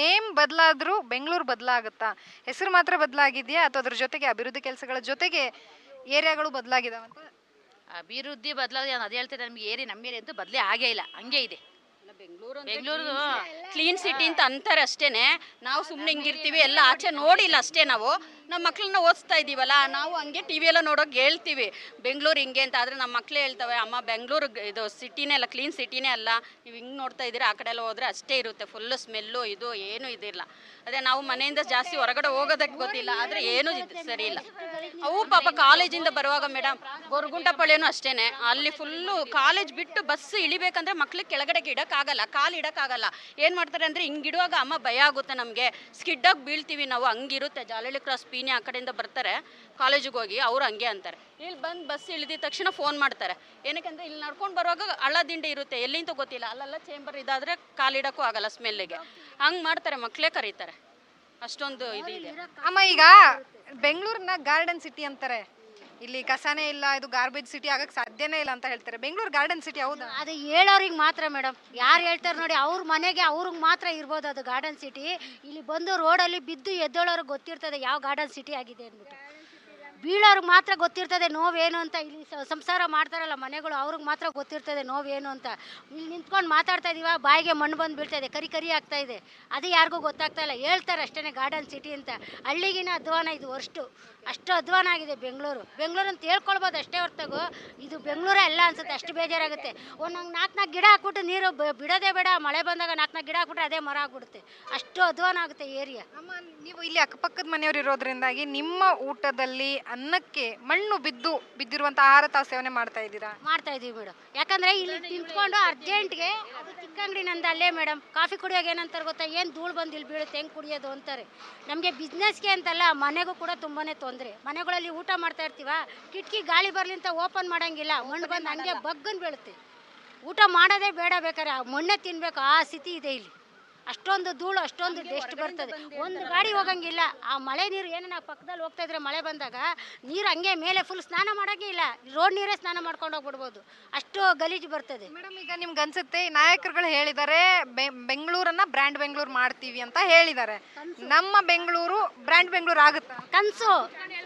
ನೇಮ್ ಬದಲಾದರೂ ಬೆಂಗಳೂರು ಬದಲಾಗುತ್ತಾ? ಹೆಸರು ಮಾತ್ರ ಬದಲಾಗಿದೆಯಾ? ಅಥವಾ ಅದ್ರ ಜೊತೆಗೆ ಅಭಿವೃದ್ಧಿ ಕೆಲಸಗಳ ಜೊತೆಗೆ ಏರಿಯಾಗಳು ಬದಲಾಗಿದಾವಂತ ಅಭಿವೃದ್ಧಿ ಬದಲಾಗಿದೆ ಅದು ಹೇಳ್ತಾರೆ ಹೇಳ್ತೇನೆ ನಮ್ಗೆ ಏರಿ ನಮ್ಮ ಏರಿ ಅಂತೂ ಬದಲೇ ಆಗೇ ಇಲ್ಲ ಹಂಗೆ ಇದೆ. ಬೆಂಗಳೂರು ಬೆಂಗಳೂರು ಕ್ಲೀನ್ ಸಿಟಿ ಅಂತ ಅಂತಾರೆ ಅಷ್ಟೇನೆ. ನಾವು ಸುಮ್ಮನೆ ಹಿಂಗಿರ್ತೀವಿ ಎಲ್ಲ ಆಚೆ ನೋಡಿಲ್ಲ ಅಷ್ಟೇ ನಾವು. ನಮ್ಮ ಮಕ್ಕಳನ್ನ ಓದಿಸ್ತಾ ಇದ್ದೀವಲ್ಲ ನಾವು ಹಂಗೆ ಟಿ ವಿ ಎಲ್ಲ ನೋಡೋಕೆ ಹೇಳ್ತೀವಿ. ಬೆಂಗಳೂರು ಹಿಂಗೆ ಅಂತ, ಆದರೆ ನಮ್ಮ ಮಕ್ಕಳೇ ಹೇಳ್ತವೆ, ಅಮ್ಮ, ಬೆಂಗಳೂರು ಇದು ಸಿಟಿನೇ ಅಲ್ಲ ಕ್ಲೀನ್ ಸಿಟಿನೇ ಅಲ್ಲ. ನೀವು ಹಿಂಗೆ ನೋಡ್ತಾ ಇದ್ದೀರಾ? ಆ ಕಡೆ ಎಲ್ಲ ಹೋದರೆ ಅಷ್ಟೇ ಇರುತ್ತೆ ಫುಲ್ಲು ಸ್ಮೆಲ್ಲು ಇದು ಏನೂ ಇದಿಲ್ಲ. ಅದೇ ನಾವು ಮನೆಯಿಂದ ಜಾಸ್ತಿ ಹೊರಗಡೆ ಹೋಗೋದಕ್ಕೆ ಗೊತ್ತಿಲ್ಲ, ಆದರೆ ಏನೂ ಸರಿ ಇಲ್ಲ. ಅವು ಪಾಪ ಕಾಲೇಜಿಂದ ಬರುವಾಗ ಮೇಡಮ್ ಗೊರಗುಂಟಪಾಳ್ಯನೂ ಅಷ್ಟೇ ಅಲ್ಲಿ ಫುಲ್ಲು ಕಾಲೇಜ್ ಬಿಟ್ಟು ಬಸ್ ಇಳಿಬೇಕಂದ್ರೆ ಮಕ್ಳಿಗೆ ಕೆಳಗಡೆಗೆ ಇಡೋಕ್ಕಾಗಲ್ಲ, ಕಾಲು ಇಡೋಕ್ಕಾಗಲ್ಲ. ಏನು ಮಾಡ್ತಾರೆ ಅಂದರೆ, ಹಿಂಗೆ ಇಡುವಾಗ ಅಮ್ಮ ಭಯ ಆಗುತ್ತೆ ನಮಗೆ. ಸ್ಕಿಡ್ಡಾಗಿ ಬೀಳ್ತೀವಿ ನಾವು, ಹಂಗಿರುತ್ತೆ. ಜಾಲಹಳ್ಳಿ ಕ್ರಾಸ್ ಪೀನಿ ಆ ಕಡೆಯಿಂದ ಬರ್ತಾರೆ, ಕಾಲೇಜಿಗೆ ಹೋಗಿ ಅವ್ರು ಹಂಗೆ ಅಂತಾರೆ. ಇಲ್ಲಿ ಬಂದು ಬಸ್ ಇಳಿದ ತಕ್ಷಣ ಫೋನ್ ಮಾಡ್ತಾರೆ. ಏನಕ್ಕೆ ಇಲ್ಲಿ ನಡ್ಕೊಂಡು ಬರುವಾಗ ದಿಂಡೆ ಇರುತ್ತೆ ಎಲ್ಲಿಂದ ಗೊತ್ತಿಲ್ಲ. ಅಲ್ಲೆಲ್ಲ ಚೇಂಬರ್ ಇದಾದರೆ ಕಾಲಿಡೋಕ್ಕೂ ಆಗಲ್ಲ ಸ್ಮೆಲ್ಲಿಗೆ ಹಂಗೆ ಮಾಡ್ತಾರೆ ಮಕ್ಕಳೇ ಕರೀತಾರೆ. ಅಷ್ಟೊಂದು ಇದು ಇದೆ ಅಮ್ಮ, ಈಗ ಬೆಂಗಳೂರನ್ನ ಗಾರ್ಡನ್ ಸಿಟಿ ಅಂತಾರೆ. ಇಲ್ಲಿ ಕಸನೇ ಇಲ್ಲ, ಇದು ಗಾರ್ಬೇಜ್ ಸಿಟಿ ಆಗಕ್ಕೆ ಸಾಧ್ಯನೇ ಇಲ್ಲ ಅಂತ ಹೇಳ್ತಾರೆ. ಬೆಂಗಳೂರು ಗಾರ್ಡನ್ ಸಿಟಿ ಹೌದಾ? ಅದು ಹೇಳೋರಿಗೆ ಮಾತ್ರ ಮೇಡಮ್. ಯಾರು ಹೇಳ್ತಾರೆ ನೋಡಿ, ಅವ್ರ ಮನೆಗೆ ಅವ್ರಿಗೆ ಮಾತ್ರ ಇರ್ಬೋದು ಅದು ಗಾರ್ಡನ್ ಸಿಟಿ ಇಲ್ಲಿ ಬಂದು ರೋಡಲ್ಲಿ ಬಿದ್ದು ಎದ್ದೇಳೋರಿಗೆ ಗೊತ್ತಿರ್ತದೆ ಯಾವ ಗಾರ್ಡನ್ ಸಿಟಿ ಆಗಿದೆ ಅಂದ್ಬಿಟ್ಟು. ಬೀಳೋರ್ಗೆ ಮಾತ್ರ ಗೊತ್ತಿರ್ತದೆ ನೋವೇನು ಅಂತ. ಇಲ್ಲಿ ಸಂಸಾರ ಮಾಡ್ತಾರಲ್ಲ ಮನೆಗಳು, ಅವ್ರಿಗೆ ಮಾತ್ರ ಗೊತ್ತಿರ್ತದೆ ನೋವೇನು ಅಂತ. ಇಲ್ಲಿ ನಿಂತ್ಕೊಂಡು ಮಾತಾಡ್ತಾ ಇದೀವ, ಬಾಯಿಗೆ ಮಣ್ಣು ಬಂದು ಬೀಳ್ತಾ ಇದೆ, ಕರಿ ಕರಿ ಆಗ್ತಾ ಇದೆ. ಅದು ಯಾರಿಗೂ ಗೊತ್ತಾಗ್ತಾ ಇಲ್ಲ. ಹೇಳ್ತಾರೆ ಅಷ್ಟೇ ಗಾರ್ಡನ್ ಸಿಟಿ ಅಂತ. ಹಳ್ಳಿಗಿನ ಅಧ್ವಾನ ಇದು ವರ್ಷ್ಟು ಅಷ್ಟು ಅಧ್ವಾನ ಆಗಿದೆ ಬೆಂಗಳೂರು. ಬೆಂಗಳೂರು ಅಂತ ಹೇಳ್ಕೊಳ್ಬೋದು ಅಷ್ಟೇ ಹೊರತಾಗು. ಇದು ಬೆಂಗಳೂರೇ ಅಲ್ಲ ಅನ್ಸುತ್ತೆ, ಅಷ್ಟು ಬೇಜಾರಾಗುತ್ತೆ. ಒಂದೊಂದು ನಾಲ್ಕು ನಾಲ್ಕು ಗಿಡ ಹಾಕ್ಬಿಟ್ಟು ನೀರು ಬಿಡೋದೇ ಬೇಡ. ಮಳೆ ಬಂದಾಗ ನಾಲ್ಕು ನಾಲ್ಕು ಗಿಡ ಹಾಕ್ಬಿಟ್ರೆ ಅದೇ ಮರ ಆಗ್ಬಿಡುತ್ತೆ. ಅಷ್ಟು ಅಧ್ವಾನ ಆಗುತ್ತೆ ಏರಿಯಾ. ಅಮ್ಮ, ನೀವು ಇಲ್ಲಿ ಅಕ್ಕಪಕ್ಕದ ಮನೆಯವರು ಇರೋದ್ರಿಂದಾಗಿ ನಿಮ್ಮ ಊಟದಲ್ಲಿ ಅನ್ನಕ್ಕೆ ಮಣ್ಣು ಬಿದ್ದು ಬಿದ್ದಿರುವಂತ ಆಹಾರ ತಾವು ಸೇವನೆ ಮಾಡ್ತಾ ಇದ್ದೀರಾ? ಮಾಡ್ತಾ ಇದೀವಿ ಮೇಡಮ್. ಯಾಕಂದ್ರೆ ಇಲ್ಲಿ ನಿಂತ್ಕೊಂಡು ಅರ್ಜೆಂಟ್ಗೆ ಅದು ಚಿಕ್ಕ ಅಂಗಡಿ ನಂದು ಅಲ್ಲೇ ಮೇಡಮ್. ಕಾಫಿ ಕುಡಿಯೋಕೆ ಏನಂತಾರೆ ಗೊತ್ತಾ? ಏನು ಧೂಳು ಬಂದು ಇಲ್ಲಿ ಬೀಳುತ್ತೆ, ಹೆಂಗೆ ಕುಡಿಯೋದು ಅಂತಾರೆ. ನಮಗೆ ಬಿಸ್ನೆಸ್ಗೆ ಅಂತಲ್ಲ ಮನೆಗೂ ಕೂಡ ತುಂಬಾ ತೊಂದರೆ. ಮನೆಗಳಲ್ಲಿ ಊಟ ಮಾಡ್ತಾ ಇರ್ತೀವ? ಕಿಟಕಿ ಗಾಳಿ ಬರಲಿ ಅಂತ ಓಪನ್ ಮಾಡಂಗಿಲ್ಲ. ಮಣ್ಣು ಬಂದು ಹಂಗೆ ಬಗ್ಗನ್ ಬೀಳುತ್ತೆ. ಊಟ ಮಾಡೋದೇ ಬೇಡ ಬೇಕಾದ್ರೆ ಆ ಮಣ್ಣೆ ತಿನ್ಬೇಕು. ಆ ಸ್ಥಿತಿ ಇದೆ ಇಲ್ಲಿ. ಅಷ್ಟೊಂದು ಧೂಳು ಅಷ್ಟೊಂದು ಡೆಸ್ಟ್ ಬರ್ತದೆ. ಒಂದು ಗಾಡಿ ಹೋಗಂಗಿಲ್ಲ. ಆ ಮಳೆ ನೀರು ಏನೇನು ಪಕ್ಕದಲ್ಲಿ ಹೋಗ್ತಾ ಇದ್ರೆ ಮಳೆ ಬಂದಾಗ ನೀರು ಹಂಗೆ ಮೇಲೆ ಫುಲ್ ಸ್ನಾನ ಮಾಡೋಂಗೆ ಇಲ್ಲ. ರೋಡ್ ನೀರೇ ಸ್ನಾನ ಮಾಡ್ಕೊಂಡು ಹೋಗ್ಬಿಡ್ಬೋದು. ಅಷ್ಟು ಗಲೀಜು ಬರ್ತದೆ. ಮೇಡಮ್ ಈಗ ನಿಮ್ಗೆ ಅನ್ಸುತ್ತೆ ಈ ನಾಯಕರುಗಳು ಹೇಳಿದ್ದಾರೆ ಬೆ- ಬೆಂಗಳೂರನ್ನ ಬ್ರ್ಯಾಂಡ್ ಬೆಂಗಳೂರು ಮಾಡ್ತೀವಿ ಅಂತ ಹೇಳಿದ್ದಾರೆ ನಮ್ಮ ಬೆಂಗಳೂರು ಬ್ರ್ಯಾಂಡ್ ಬೆಂಗಳೂರು ಆಗುತ್ತೆ? ಕನಸು.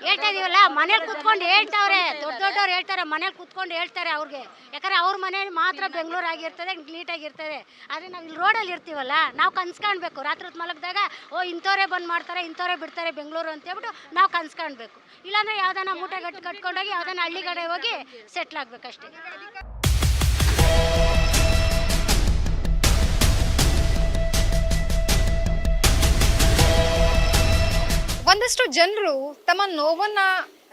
ಹೇಳ್ತಾ ಇದೀವಲ್ಲ ಮನೇಲಿ ಕುತ್ಕೊಂಡು ಹೇಳ್ತಾವ್ರೆ. ದೊಡ್ಡ ದೊಡ್ಡವ್ರು ಹೇಳ್ತಾರೆ ಮನೇಲಿ ಕುತ್ಕೊಂಡು ಹೇಳ್ತಾರೆ ಅವ್ರಿಗೆ. ಯಾಕಂದ್ರೆ ಅವ್ರ ಮನೇಲಿ ಮಾತ್ರ ಬೆಂಗಳೂರು ಆಗಿರ್ತದೆ ನೀಟಾಗಿರ್ತದೆ ಆದರೆ ನಾವು ಇಲ್ಲಿ ರೋಡಲ್ಲಿ ಇರ್ತೀವಲ್ಲ ನಾವು ಕನ್ಸ್ ಕಾಣಬೇಕು. ರಾತ್ರಿ ಹೊತ್ತು ಮಲಗಿದಾಗ, ಓ, ಇಂಥವರೇ ಬಂದು ಮಾಡ್ತಾರೆ, ಇಂಥವರೇ ಬಿಡ್ತಾರೆ ಬೆಂಗಳೂರು ಅಂತ ಹೇಳ್ಬಿಟ್ಟು ನಾವು ಕನ್ಸು ಕಾಣಬೇಕು. ಇಲ್ಲಾಂದ್ರೆ ಯಾವ್ದಾನ ಮೂಟೆ ಗಟ್ಟಿ ಕಟ್ಕೊಂಡೋಗಿ ಯಾವ್ದಾನ ಹಳ್ಳಿ ಕಡೆ ಹೋಗಿ ಸೆಟ್ಲ್ ಆಗ್ಬೇಕಷ್ಟೇ. ಒಂದಷ್ಟು ಜನರು ತಮ್ಮ ನೋವನ್ನ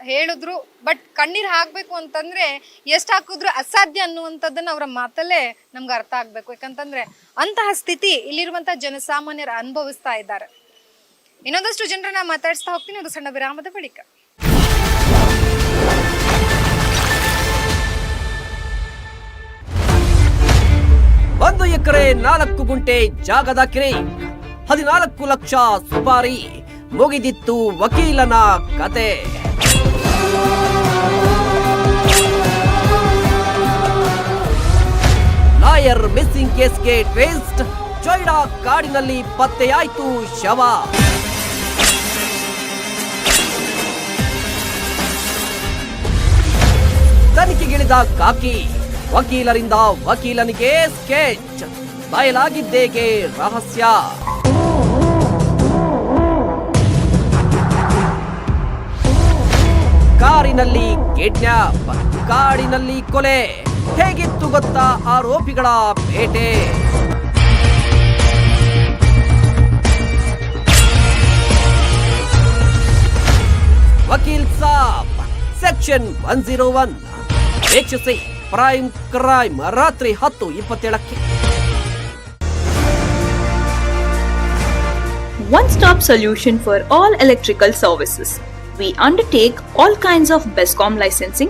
ಹೇಳಿದ್ರು ಬಟ್ ಕಣ್ಣೀರ್ ಹಾಕ್ಬೇಕು ಅಂತಂದ್ರೆ ಎಷ್ಟು ಹಾಕಿದ್ರು ಅಸಾಧ್ಯ ಅನ್ನುವಂಥದ್ದನ್ನ ಅವರ ಮಾತಲ್ಲೇ ನಮ್ಗೆ ಅರ್ಥ ಆಗ್ಬೇಕು. ಯಾಕಂತಂದ್ರೆ ಅಂತಹ ಸ್ಥಿತಿ ಇಲ್ಲಿರುವಂತ ಜನಸಾಮಾನ್ಯರು ಅನುಭವಿಸ್ತಾ ಇದ್ದಾರೆ. ಇನ್ನೊಂದಷ್ಟು ಜನರನ್ನ ಮಾತಾಡಿಸ್ತಾ ಹೋಗ್ತೀನಿ. ಒಂದು ಸಣ್ಣ ವಿರಾಮದ ಬಳಿಕ. ಒಂದು ಎಕರೆ ನಾಲ್ಕು ಗುಂಟೆ ಜಾಗದ ಕಿರೆ, ಹದಿನಾಲ್ಕು ಲಕ್ಷ ಸುಪಾರಿ ಮುಗಿದಿತ್ತು ವಕೀಲನ ಕತೆ. ಲಾಯರ್ ಮಿಸ್ಸಿಂಗ್ ಕೇಸ್ಗೆ ಟ್ರೇಸ್ಟ್ ಚೊಯ್ಡಾ ಕಾಡಿನಲ್ಲಿ ಪತ್ತೆಯಾಯ್ತು ಶವ. ತನಿಖೆಗಿಳಿದ ಕಾಕಿ. ವಕೀಲರಿಂದ ವಕೀಲನಿಗೆ ಸ್ಕೆಚ್. ಬಯಲಾಗಿದ್ದೇಗೆ ರಹಸ್ಯ. ಕಾರಿನಲ್ಲಿ ಕಿಡ್ನಾಪ್. ಕಾಡಿನಲ್ಲಿ ಕೊಲೆ. ಹೇಗಿತ್ತು ಗೊತ್ತಾ ಆರೋಪಿಗಳ ಬೇಟೆ ವಕೀಲ್ ಸಾಬ್ ಸೆಕ್ಷನ್ ಒನ್ ಜೀರೋ ಒನ್ ವೀಕ್ಷಿಸಿ ಪ್ರೈಮ್ ಕ್ರೈಮ್ ರಾತ್ರಿ ಹತ್ತು ಇಪ್ಪತ್ತೇಳಕ್ಕೆ one stop solution for all electrical services. We undertake all kinds of BESCOM licensing,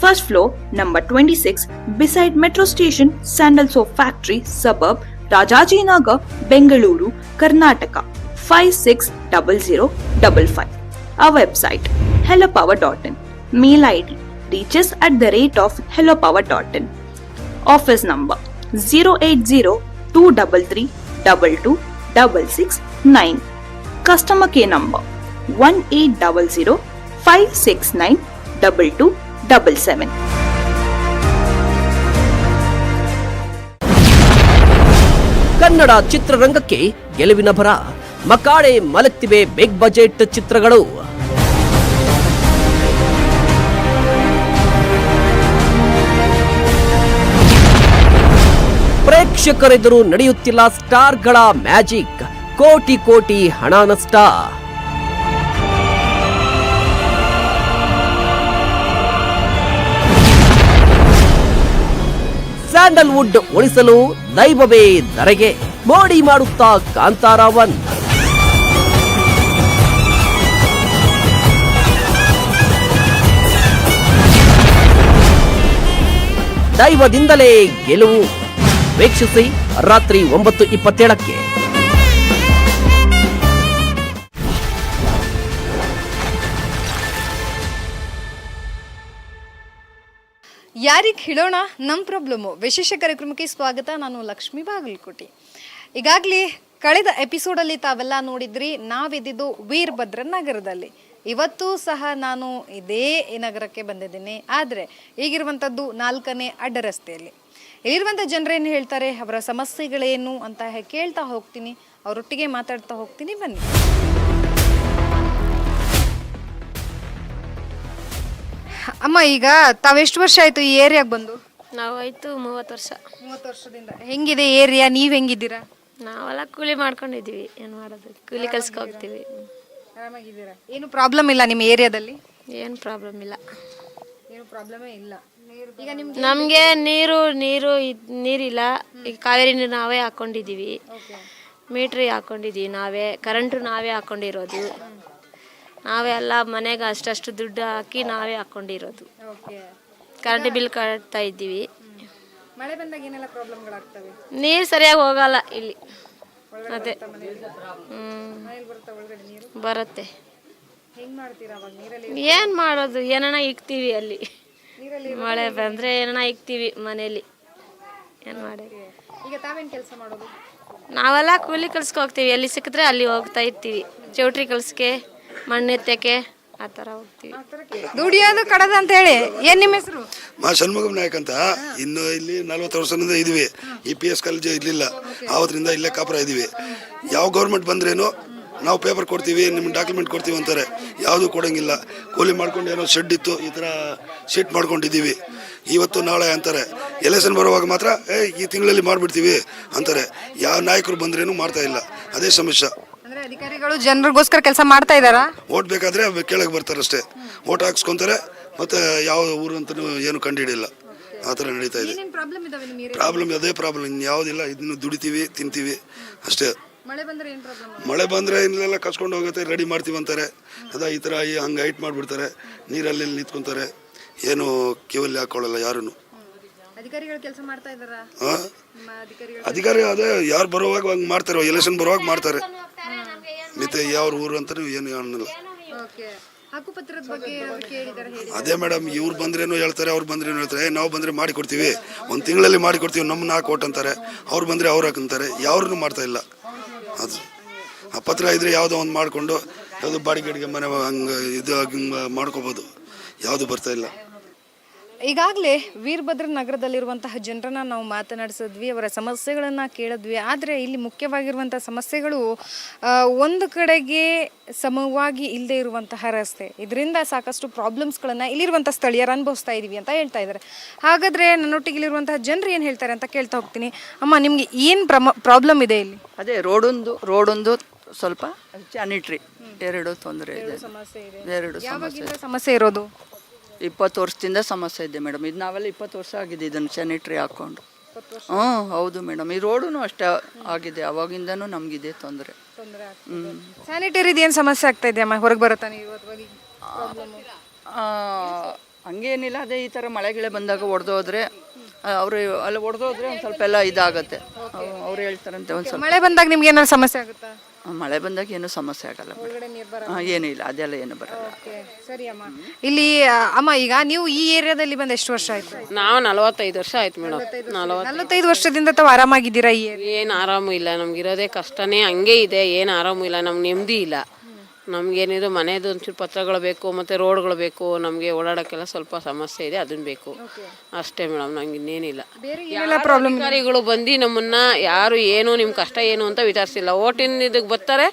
First floor, number 26, beside Metro Station, Sandal Soap Factory, suburb, Rajajinagar, Bengaluru, Karnataka, 560055. our website hellopower.in. Mail ID reaches at the rate of hellopower.in. Office number 080-233-22-669. Customer care number 1800-569-2277. Kannada ಚಿತ್ರರಂಗಕ್ಕೆ ಗೆಲುವಿನ ಭರ. ಮಕಾಡೆ ಮಲಗ್ತಿವೆ ಬಿಗ್ ಬಜೆಟ್ ಚಿತ್ರಗಳು. ಪ್ರೇಕ್ಷಕರೆದುರು ನಡೆಯುತ್ತಿಲ್ಲ ಸ್ಟಾರ್ಗಳ ಮ್ಯಾಜಿಕ್. ಕೋಟಿ ಕೋಟಿ ಹಣ ನಷ್ಟ ಸ್ಯಾಂಡಲ್ವುಡ್ ಉಳಿಸಲು ದೈವವೇ ನರೆಗೆ. ಮೋಡಿ ಮಾಡುತ್ತಾ ಕಾಂತಾರಾವನ್. ದೈವದಿಂದಲೇ ಗೆಲುವು. ವೀಕ್ಷಿಸಿ ರಾತ್ರಿ ಒಂಬತ್ತು ಇಪ್ಪತ್ತೇಳಕ್ಕೆ. ಯಾರಿಗೆ ಹೇಳೋಣ? ನಮ್ಮ ಪ್ರಾಬ್ಲಮ್ಮು ವಿಶೇಷ ಕಾರ್ಯಕ್ರಮಕ್ಕೆ ಸ್ವಾಗತ. ನಾನು ಲಕ್ಷ್ಮೀ ಬಾಗಲಕೋಟಿ. ಈಗಾಗಲೇ ಕಳೆದ ಎಪಿಸೋಡಲ್ಲಿ ತಾವೆಲ್ಲ ನೋಡಿದ್ರಿ, ನಾವಿದ್ದಿದ್ದು ವೀರಭದ್ರ ನಗರದಲ್ಲಿ. ಇವತ್ತು ಸಹ ನಾನು ಇದೇ ನಗರಕ್ಕೆ ಬಂದಿದ್ದೀನಿ. ಆದರೆ ಈಗಿರುವಂಥದ್ದು ನಾಲ್ಕನೇ ಅಡ್ಡ ರಸ್ತೆಯಲ್ಲಿ ಇಲ್ಲಿರುವಂಥ ಜನರೇನು ಹೇಳ್ತಾರೆ? ಅವರ ಸಮಸ್ಯೆಗಳೇನು ಅಂತ ಕೇಳ್ತಾ ಹೋಗ್ತೀನಿ. ಅವರೊಟ್ಟಿಗೆ ಮಾತಾಡ್ತಾ ಹೋಗ್ತೀನಿ. ಬನ್ನಿ. ಅಮ್ಮ ಈಗ ತಾವೆಷ್ಟು ವರ್ಷ ಆಯ್ತು ಈ ಏರಿಯಾಗೆ ಬಂದು? ನಾವಾಯ್ತು ಮೂವತ್ತು ವರ್ಷ. ಮೂವತ್ತು ವರ್ಷದಿಂದ. ಹೆಂಗಿದೆ ಏರಿಯಾ ನೀವು ಹೆಂಗಿದ್ದೀರಾ? ನಾವೆಲ್ಲ ಕೂಲಿ ಮಾಡ್ಕೊಂಡಿದ್ದೀವಿ ಏನು ಮಾಡೋದು? ಕೂಲಿ ಕೆಲ್ಸಕ್ಕೆ ಹೋಗ್ತೀವಿ. ಆರಾಮಾಗಿದ್ದೀರಾ? ಏನು ಪ್ರಾಬ್ಲಮ್ ಇಲ್ಲ ನಿಮ್ಮ ಏರಿಯಾದಲ್ಲಿ ಏನು ಪ್ರಾಬ್ಲಮ್ ಇಲ್ಲ. ಏನು ಪ್ರಾಬ್ಲಮೇ ಇಲ್ಲ. ಈಗ ನಿಮ್ಗೆ ನಮಗೆ ನೀರು ನೀರು ಇದ್- ನೀರಿಲ್ಲ. ಈಗ ಕಾವೇರಿ ನೀರು ನಾವೇ ಹಾಕ್ಕೊಂಡಿದ್ದೀವಿ ಮೀಟ್ರಿ ಹಾಕೊಂಡಿದ್ದೀವಿ ನಾವೇ. ಕರೆಂಟು ನಾವೇ ಹಾಕ್ಕೊಂಡಿರೋದು ನಾವೇ ಎಲ್ಲ ಮನೆಗೆ ಅಷ್ಟಷ್ಟು ದುಡ್ಡು ಹಾಕಿ ನಾವೇ ಹಾಕೊಂಡಿರೋದು. ಓಕೆ. ಕರೆಂಟ್ ಬಿಲ್ ಕಟ್ತಾ ಇದ್ದೀವಿ. ಮಳೆ ಬಂದಾಗ ಏನೆಲ್ಲ ಪ್ರಾಬ್ಲಮ್ಗಳಾಗ್ತವೆ? ನೀರು ಸರಿಯಾಗಿ ಹೋಗಲ್ಲ ಇಲ್ಲಿ. ಅದೇ. ಹ್ಞೂ ಬರುತ್ತಾ ಒಳಗಡೆ ನೀರು? ಬರುತ್ತೆ. ಹೆಂಗ್ ಮಾಡ್ತೀರಾ ಅವಾಗ ನೀರಲ್ಲಿ? ಏನು ಮಾಡೋದು? ಏನಾನ ಇಕ್ತೀವಿ ಅಲ್ಲಿ. ಮಳೆ ಬಂದರೆ ಏನಾನ ಇಕ್ತೀವಿ ಮನೇಲಿ ಏನು ಮಾಡಿ? ಈಗ ತಾವೇನು ಕೆಲಸ ಮಾಡೋದು? ನಾವೆಲ್ಲ ಕೂಲಿ ಕೆಲ್ಸಕ್ಕೆ ಹೋಗ್ತೀವಿ ಎಲ್ಲಿ ಸಿಕ್ಕಿದ್ರೆ ಅಲ್ಲಿ ಹೋಗ್ತಾ ಇರ್ತೀವಿ. ಚೌಟ್ರಿ ಕೆಲ್ಸಕ್ಕೆ ಮಣ್ಣು ಎತ್ತಕ್ಕೆ ಆ ಥರ ಹೋಗ್ತೀವಿ ದುಡಿಯೋದು ಕಡದ ಅಂತ ಹೇಳಿ. ಏನ್ ನಿಮ್ಮ ಹೆಸರು? ಮಾ ಷಣ್ಮುಖಂ ನಾಯಕ್ ಅಂತ. ಇನ್ನು ಇಲ್ಲಿ ನಲ್ವತ್ತು ವರ್ಷದಿಂದ ಇದೀವಿ ಈ ಪಿ ಎಸ್ ಕಾಲೇಜ್ ಇರಲಿಲ್ಲ. ಆವತ್ತರಿಂದ ಇಲ್ಲೇ ಕಾಪುರ ಇದೀವಿ ಯಾವ ಗೌರ್ಮೆಂಟ್ ಬಂದ್ರೇನು ನಾವು ಪೇಪರ್ ಕೊಡ್ತೀವಿ ನಿಮ್ಮ ಡಾಕ್ಯುಮೆಂಟ್ ಕೊಡ್ತೀವಿ ಅಂತಾರೆ. ಯಾವುದೂ ಕೊಡೋಂಗಿಲ್ಲ. ಕೂಲಿ ಮಾಡ್ಕೊಂಡು ಏನೋ ಶೆಡ್ ಇತ್ತು ಈ ಥರ ಶೀಟ್ ಮಾಡ್ಕೊಂಡಿದ್ದೀವಿ. ಇವತ್ತು ನಾಳೆ ಅಂತಾರೆ. ಎಲೆಕ್ಷನ್ ಬರುವಾಗ ಮಾತ್ರ ಏ ಈ ತಿಂಗಳಲ್ಲಿ ಮಾಡಿಬಿಡ್ತೀವಿ ಅಂತಾರೆ. ಯಾವ ನಾಯಕರು ಬಂದ್ರೇನು ಮಾಡ್ತಾ ಇಲ್ಲ. ಅದೇ ಸಮಸ್ಯೆ. ಅಧಿಕಾರಿಗಳು ಜನರಿಗೋಸ್ಕರ ಕೆಲಸ ಮಾಡ್ತಾ ಇದ್ದಾರಾ? ಓಟ್ ಬೇಕಾದ್ರೆ ಕೆಳಗೆ ಬರ್ತಾರೆ ಅಷ್ಟೇ. ಓಟ್ ಹಾಕ್ಸ್ಕೊಂತಾರೆ ಮತ್ತೆ ಯಾವ ಊರು ಅಂತಲೂ ಏನು ಕಂಡುಹಿಡಿಯಲ್ಲ. ಆ ಥರ ನಡೀತಾ ಇದೆ. ಪ್ರಾಬ್ಲಮ್ ಇದಾವೆ ನಿಮ್ಮ ಏರಿಯಾ ಪ್ರಾಬ್ಲಮ್ ಅದೇ ಪ್ರಾಬ್ಲಮ್ ಇನ್ಯಾವುದಿಲ್ಲ ಇದನ್ನು ದುಡಿತೀವಿ ತಿಂತೀವಿ ಅಷ್ಟೇ. ಮಳೆ ಬಂದ್ರೆ ಏನು ಪ್ರಾಬ್ಲಮ್ ಮಳೆ ಬಂದರೆ ಇಲ್ಲೆಲ್ಲ ಕಸ್ಕೊಂಡು ಹೋಗುತ್ತೆ ರೆಡಿ ಮಾಡ್ತೀವಿ ಅಂತಾರೆ. ಅದ ಈ ಥರ ಹಂಗೆ ಹೈಟ್ ಮಾಡಿಬಿಡ್ತಾರೆ. ನೀರಲ್ಲಿ ಇಲ್ಲಿ ನಿಂತ್ಕೊಂತಾರೆ. ಏನು ಕಿವಲ್ಲಿ ಹಾಕೊಳ್ಳಲ್ಲ ಯಾರೂ ಅಧಿಕಾರಿಗಳು ಕೆಲಸ ಮಾಡ್ತಾ ಇದ್ದಾರಾ? ಹಾಂ? ಅಧಿಕಾರಿಗಳು ಅಧಿಕಾರಿ ಅದೇ ಯಾರು ಬರುವಾಗ ಹಂಗೆ ಮಾಡ್ತಾರೆ ಎಲೆಕ್ಷನ್ ಬರುವಾಗ ಮಾಡ್ತಾರೆ. ಮತ್ತೆ ಯಾವ ಊರು ಅಂತಲೂ ಏನು ಅನ್ನಲ್ಲ. ಅದೇ ಮೇಡಮ್ ಇವ್ರು ಬಂದ್ರೇನು ಹೇಳ್ತಾರೆ ಅವ್ರು ಬಂದ್ರೇನು ಹೇಳ್ತಾರೆ. ಏ, ನಾವು ಬಂದರೆ ಮಾಡಿ ಕೊಡ್ತೀವಿ. ಒಂದು ತಿಂಗಳಲ್ಲಿ ಮಾಡಿ ಕೊಡ್ತೀವಿ ನಮ್ಮನ್ನ ಹಾಕಿ ಕೊಟ್ಟು ಅಂತಾರೆ. ಅವ್ರು ಬಂದರೆ ಅವ್ರು ಹಾಕಂತಾರೆ ಯಾವ್ರನ್ನೂ ಮಾಡ್ತಾ ಇಲ್ಲ. ಅದು. ಆ ಪತ್ರ ಇದ್ರೆ ಯಾವುದೋ ಒಂದು ಮಾಡಿಕೊಂಡು ಯಾವುದೋ ಬಾಡಿಗೆಡಿಗೆ ಮನೆ ಹಂಗೆ ಇದು ಮಾಡ್ಕೋಬಹುದು ಮಾಡ್ಕೋಬೋದು. ಯಾವುದು ಬರ್ತಾ ಇಲ್ಲ. ಈಗಾಗಲೇ ವೀರಭದ್ರ ನಗರದಲ್ಲಿರುವಂತಹ ಜನರನ್ನ ನಾವು ಮಾತನಾಡಿಸಿದ್ವಿ ಅವರ ಸಮಸ್ಯೆಗಳನ್ನು ಕೇಳಿದ್ವಿ. ಆದರೆ ಇಲ್ಲಿ ಮುಖ್ಯವಾಗಿರುವಂಥ ಸಮಸ್ಯೆಗಳು ಒಂದು ಕಡೆಗೆ ಸಮವಾಗಿ ಇಲ್ಲದೆ ಇರುವಂತಹ ರಸ್ತೆ. ಇದರಿಂದ ಸಾಕಷ್ಟು ಪ್ರಾಬ್ಲಮ್ಸ್ಗಳನ್ನು ಇಲ್ಲಿರುವಂಥ ಸ್ಥಳೀಯರು ಅನುಭವಿಸ್ತಾ ಇದ್ದೀವಿ ಅಂತ ಹೇಳ್ತಾ ಇದ್ದಾರೆ. ಹಾಗಾದರೆ ನನ್ನೊಟ್ಟಿಗೆ ಇಲ್ಲಿರುವಂತಹ ಜನರು ಏನು ಹೇಳ್ತಾರೆ ಅಂತ ಕೇಳ್ತಾ ಹೋಗ್ತೀನಿ. ಅಮ್ಮ ನಿಮಗೆ ಏನು ಪ್ರಮ ಪ್ರಾಬ್ಲಮ್ ಇದೆ ಇಲ್ಲಿ? ಅದೇ ರೋಡೊಂದು ರೋಡೊಂದು ಸ್ವಲ್ಪ ಸ್ಯಾನಿಟ್ರಿ ಎರಡು ತೊಂದರೆ ಇದೆ. ಸಮಸ್ಯೆ ಇದೆ. ಎರಡು ಸಮಸ್ಯೆ ಇರೋದು? ಇಪ್ಪತ್ತು ವರ್ಷದಿಂದ ಸಮಸ್ಯೆ ಇದೆ ಮೇಡಮ್. ಇದು ನಾವೆಲ್ಲ ಇಪ್ಪತ್ತು ವರ್ಷ ಆಗಿದೆ ಇದನ್ನು ಸ್ಯಾನಿಟ್ರಿ ಹಾಕ್ಕೊಂಡು ಹ್ಞೂ ಹೌದು ಮೇಡಮ್. ಈ ರೋಡೂ ಅಷ್ಟೇ ಆಗಿದೆ. ಅವಾಗಿಂದನೂ ನಮಗಿದೆ ತೊಂದರೆ. ಹ್ಞೂ ಸ್ಯಾನಿಟರಿದು ಏನು ಸಮಸ್ಯೆ ಆಗ್ತಾ ಇದೆಯಮ್ಮ ಹೊರಗೆ ಬರುತ್ತಾ ನೀವು ಹಂಗೇನಿಲ್ಲ. ಅದೇ ಈ ಥರ ಮಳೆಗಿಳೆ ಬಂದಾಗ ಹೊಡೆದೋದ್ರೆ ಅವರು ಅಲ್ಲಿ ಹೊಡೆದೋದ್ರೆ ಒಂದು ಸ್ವಲ್ಪ ಎಲ್ಲ ಇದಾಗುತ್ತೆ. ಅವ್ರು ಹೇಳ್ತಾರಂತೆ ಒಂದು ಸ್ವಲ್ಪ. ಮಳೆ ಬಂದಾಗ ನಿಮ್ಗೆ ಏನಾದ್ರು ಸಮಸ್ಯೆ ಆಗುತ್ತಾ? ಮಳೆ ಬಂದಾಗ ಏನೂ ಸಮಸ್ಯೆ ಆಗಲ್ಲ ಮೇಡಮ್. ಹಾಂ ಏನೂ ಇಲ್ಲ ಅದೆಲ್ಲ ಏನು ಬರಲ್ಲ. ಸರಿ ಅಮ್ಮ. ಇಲ್ಲಿ ಆ, ಅಮ್ಮ ಈಗ ನೀವು ಈ ಏರಿಯಾದಲ್ಲಿ ಬಂದು ಎಷ್ಟು ವರ್ಷ ಆಯ್ತು? ನಾವು ನಲವತ್ತೈದು ವರ್ಷ ಆಯ್ತು ಮೇಡಮ್. ನಲವತ್ತು ನಲವತ್ತೈದು. ವರ್ಷದಿಂದ ತಾವು ಆರಾಮಾಗಿದ್ದೀರಾ ಈ? ಏನು ಆರಾಮು ಇಲ್ಲ ನಮ್ಗಿರೋದೇ ಕಷ್ಟನೇ ಹಂಗೆ ಇದೆ ಏನು ಆರಾಮು ಇಲ್ಲ ನಮ್ಗೆ ನೆಮ್ಮದಿ ಇಲ್ಲ. ನಮಗೇನಿದ್ರು ಮನೆಯದು ಒಂಚೂರು ಪತ್ರಗಳು ಬೇಕು ಮತ್ತು ರೋಡ್ಗಳು ಬೇಕು ನಮಗೆ ಓಡಾಡೋಕ್ಕೆಲ್ಲ ಸ್ವಲ್ಪ ಸಮಸ್ಯೆ ಇದೆ ಅದನ್ನು ಬೇಕು. ಅಷ್ಟೇ ಮೇಡಮ್ ನಂಗೆ ಇನ್ನೇನಿಲ್ಲ. ಅಧಿಕಾರಿಗಳು ಬಂದು ನಮ್ಮನ್ನ ಯಾರು ಏನು ನಿಮ್ಮ ಕಷ್ಟ ಏನು ಅಂತ ವಿಚಾರಿಸಿಲ್ಲ. ಓಟಿನ ಇದಕ್ಕೆ ಬರ್ತಾರೆ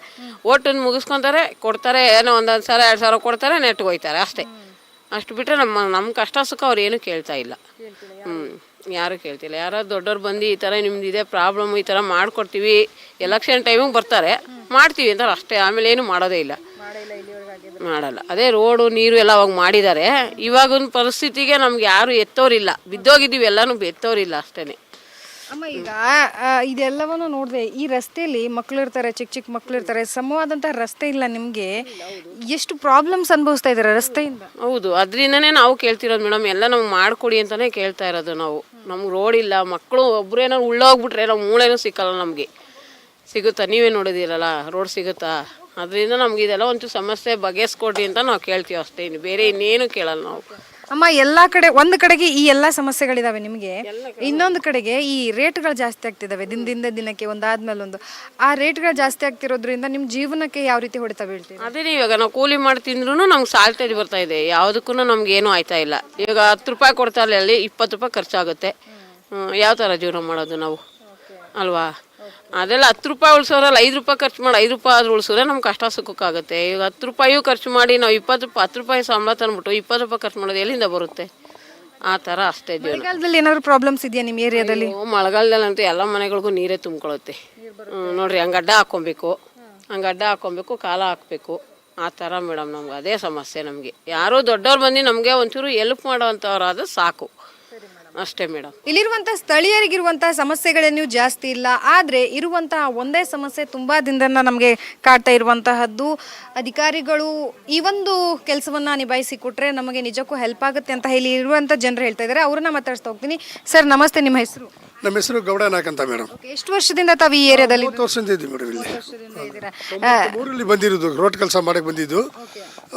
ಓಟನ್ನು ಮುಗಿಸ್ಕೊತಾರೆ ಕೊಡ್ತಾರೆ ಏನೋ ಒಂದೊಂದು ಸಾವಿರ ಎರಡು ಸಾವಿರ ಕೊಡ್ತಾರೆ ನೆಟ್ಗೆ ಹೋಯ್ತಾರೆ ಅಷ್ಟೇ. ಅಷ್ಟು ಬಿಟ್ಟರೆ ನಮ್ಮ ನಮ್ಮ ಕಷ್ಟ ಸುಖ ಅವ್ರು ಏನೂ ಕೇಳ್ತಾ ಇಲ್ಲ. ಹ್ಞೂ ಯಾರು? ಕೇಳ್ತಿಲ್ಲ. ಯಾರೋ ದೊಡ್ಡವ್ರು ಬಂದು ಈ ಥರ ನಿಮ್ದು ಇದೆ ಪ್ರಾಬ್ಲಮ್ ಈ ಥರ ಮಾಡಿಕೊಡ್ತೀವಿ ಎಲೆಕ್ಷನ್ ಟೈಮಿಗೆ ಬರ್ತಾರೆ ಮಾಡ್ತೀವಿ ಅಂತಾರೆ ಅಷ್ಟೇ ಆಮೇಲೆ ಏನು ಮಾಡೋದೇ ಇಲ್ಲ. ಮಾಡಲ್ಲ ಅದೇ ರೋಡು ನೀರು ಎಲ್ಲ ಅವಾಗ ಮಾಡಿದ್ದಾರೆ. ಇವಾಗಿನ ಪರಿಸ್ಥಿತಿಗೆ ನಮ್ಗೆ ಯಾರು ಎತ್ತೋರಿಲ್ಲ. ಬಿದ್ದೋಗಿದ್ದೀವಿ ಎಲ್ಲಾನು ಎತ್ತೋರಿಲ್ಲ ಅಷ್ಟೇ ಅಮ್ಮ ಈಗ ಆ, ಇದೆಲ್ಲವನ್ನು ನೋಡಿದೆ ಈ ರಸ್ತೆಯಲ್ಲಿ ಮಕ್ಕಳು ಇರ್ತಾರೆ ಚಿಕ್ಕ ಚಿಕ್ಕ ಮಕ್ಕಳು ಇರ್ತಾರೆ ಸಮವಾದಂತಹ ರಸ್ತೆ ಇಲ್ಲ ನಿಮಗೆ. ಎಷ್ಟು ಪ್ರಾಬ್ಲಮ್ಸ್ ಅನುಭವಿಸ್ತಾ ಇದ್ದಾರೆ ರಸ್ತೆಯಿಂದ? ಹೌದು ಅದರಿಂದನೇ ನಾವು ಕೇಳ್ತಿರೋದು ಮೇಡಮ್ ಎಲ್ಲ ನಮ್ಗೆ ಮಾಡಿಕೊಡಿ ಅಂತಲೇ ಕೇಳ್ತಾ ಇರೋದು ನಾವು. ನಮ್ಗೆ ರೋಡ್ ಇಲ್ಲ ಮಕ್ಕಳು ಒಬ್ರೇನೋ ಉಳ್ಳೋಗ್ಬಿಟ್ರೆ ನಾವು ಮೂಳೆನೂ ಸಿಕ್ಕಲ್ಲ ನಮಗೆ. ಸಿಗುತ್ತಾ? ನೀವೇ ನೋಡಿದಿರಲ್ಲ ರೋಡ್ ಸಿಗುತ್ತಾ? ಅದರಿಂದ ನಮ್ಗೆ ಇದೆಲ್ಲ ಒಂಚೂರು ಸಮಸ್ಯೆ ಬಗೆಹರಿಸ್ಕೊಡ್ರಿ ಅಂತ ನಾವು ಕೇಳ್ತೀವಿ ಅಷ್ಟೇ. ಇನ್ನು ಬೇರೆ ಇನ್ನೇನು ಕೇಳಲ್ಲ ನಾವು. ಅಮ್ಮ ಎಲ್ಲಾ ಕಡೆ ಒಂದು ಕಡೆಗೆ ಈ ಎಲ್ಲಾ ಸಮಸ್ಯೆಗಳಿದಾವೆ ನಿಮಗೆ. ಇನ್ನೊಂದು ಕಡೆಗೆ ಈ ರೇಟ್ಗಳು ಜಾಸ್ತಿ ಆಗ್ತಿದಾವೆ ದಿನದಿಂದ ದಿನಕ್ಕೆ ಒಂದಾದ್ಮೇಲೆ ಒಂದು ಆ ರೇಟ್ಗಳು ಜಾಸ್ತಿ ಆಗ್ತಿರೋದ್ರಿಂದ ನಿಮ್ಮ ಜೀವನಕ್ಕೆ ಯಾವ ರೀತಿ ಹೊಡಿತಾ ಬೀಳ್ತೀವಿ ಅದೇ ಇವಾಗ ನಾವು ಕೂಲಿ ಮಾಡಿ ತಿಂದ್ರೂ ನಮ್ಗೆ ಸಾಲ್ಟೇಜ್ ಬರ್ತಾ ಇದೆ. ಯಾವುದಕ್ಕೂ ನಮ್ಗೆ ಏನು ಆಯ್ತಾ ಇಲ್ಲ. ಇವಾಗ ಹತ್ತು ರೂಪಾಯಿ ಕೊಡ್ತಾ ಅಲ್ಲಿ ಇಪ್ಪತ್ತು ರೂಪಾಯಿ ಖರ್ಚಾಗುತ್ತೆ. ಯಾವ ಥರ ಜೀವನ ಮಾಡೋದು ನಾವು? ಅಲ್ವಾ? ಅದೆಲ್ಲ ಹತ್ತು ರೂಪಾಯಿ ಉಳಿಸೋರಲ್ಲ ಐದು ರೂಪಾಯಿ ಖರ್ಚು ಮಾಡಿ ಐದು ರೂಪಾಯಿ ಆದ್ರೂ ಉಳಿಸಿದ್ರೆ ನಮ್ಗೆ ಕಷ್ಟ ಸುಖಕ್ಕಾಗುತ್ತೆ. ಈಗ ಹತ್ತು ರೂಪಾಯಿಯೂ ಖರ್ಚು ಮಾಡಿ ನಾವು ಇಪ್ಪತ್ತು ರೂಪಾಯಿ ಹತ್ತು ರೂಪಾಯಿ ಸಂಬಳ ತಂದ್ಬಿಟ್ಟು ಇಪ್ಪತ್ತು ರೂಪಾಯಿ ಖರ್ಚು ಮಾಡೋದು ಎಲ್ಲಿಂದ ಬರುತ್ತೆ? ಆ ಥರ ಅಷ್ಟೇ ಜೀವನ. ಮಳೆಗಾಲದಲ್ಲಿ ಏನಾದ್ರು ಪ್ರಾಬ್ಲಮ್ಸ್ ಇದೆಯಾ ನಿಮ್ಮ ಏರಿಯಾದಲ್ಲಿ? ಅಯ್ಯೋ, ಮಳೆಗಾಲದಲ್ಲಂತೂ ಎಲ್ಲ ಮನೆಗಳಿಗೂ ನೀರೇ ತುಂಬ್ಕೊಳುತ್ತೆ ಹ್ಮ್, ನೋಡ್ರಿ ಹಂಗೆ ಅಡ್ಡ ಹಾಕ್ಕೊಬೇಕು ಹಂಗೆ ಅಡ್ಡ ಹಾಕ್ಕೊಬೇಕು ಕಾಲ ಹಾಕಬೇಕು. ಆ ಥರ ಮೇಡಮ್ ನಮ್ಗೆ ಅದೇ ಸಮಸ್ಯೆ ನಮಗೆ. ಯಾರೋ ದೊಡ್ಡವ್ರು ಬಂದು ನಮಗೆ ಒಂಚೂರು ಎಲ್ಪ್ ಮಾಡೋವಂಥವ್ರಾದ್ರೆ ಸಾಕು. ಅಷ್ಟೇ ಮೇಡಮ್ ಇಲ್ಲಿರುವಂತಹ ಸ್ಥಳೀಯರಿಗಿರುವಂತಹ ಸಮಸ್ಯೆಗಳೇನು ಜಾಸ್ತಿ ಇಲ್ಲ. ಆದ್ರೆ ಇರುವಂತಹ ಒಂದೇ ಸಮಸ್ಯೆ ತುಂಬಾ ದಿನದಿಂದ ನಮಗೆ ಕಾಡ್ತಾ ಇರುವಂತಹದ್ದು. ಅಧಿಕಾರಿಗಳು ಈ ಒಂದು ಕೆಲಸವನ್ನ ನಿಭಾಯಿಸಿ ಕೊಟ್ರೆ ನಮಗೆ ನಿಜಕ್ಕೂ ಹೆಲ್ಪ್ ಆಗುತ್ತೆ ಅಂತ ಹೇಳಿ ಇರುವಂತ ಜನರು ಹೇಳ್ತಾ ಇದ್ದಾರೆ. ಅವ್ರನ್ನ ಮಾತಾಡ್ಸ್ತಾ ಹೋಗ್ತೀನಿ. ಸರ್ ನಮಸ್ತೆ. ನಿಮ್ಮ ಹೆಸರು? ನಮ್ಮ ಹೆಸರು ಗೌಡ ನಾಯಕ್ ಅಂತ ಮೇಡಮ್ ಎಷ್ಟು ವರ್ಷದಿಂದ ತಾವು ಈ ಏರಿಯಾದಲ್ಲಿ ಮೂವತ್ತು ವರ್ಷದಿಂದ ಇದ್ದೀವಿ ಮೇಡಮ್ ಇಲ್ಲಿ. ಇದ್ದೀರಾ? ಊರಲ್ಲಿ ಬಂದಿರೋದು ರೋಡ್ ಕೆಲಸ ಮಾಡಕ್ಕೆ ಬಂದಿದ್ದು.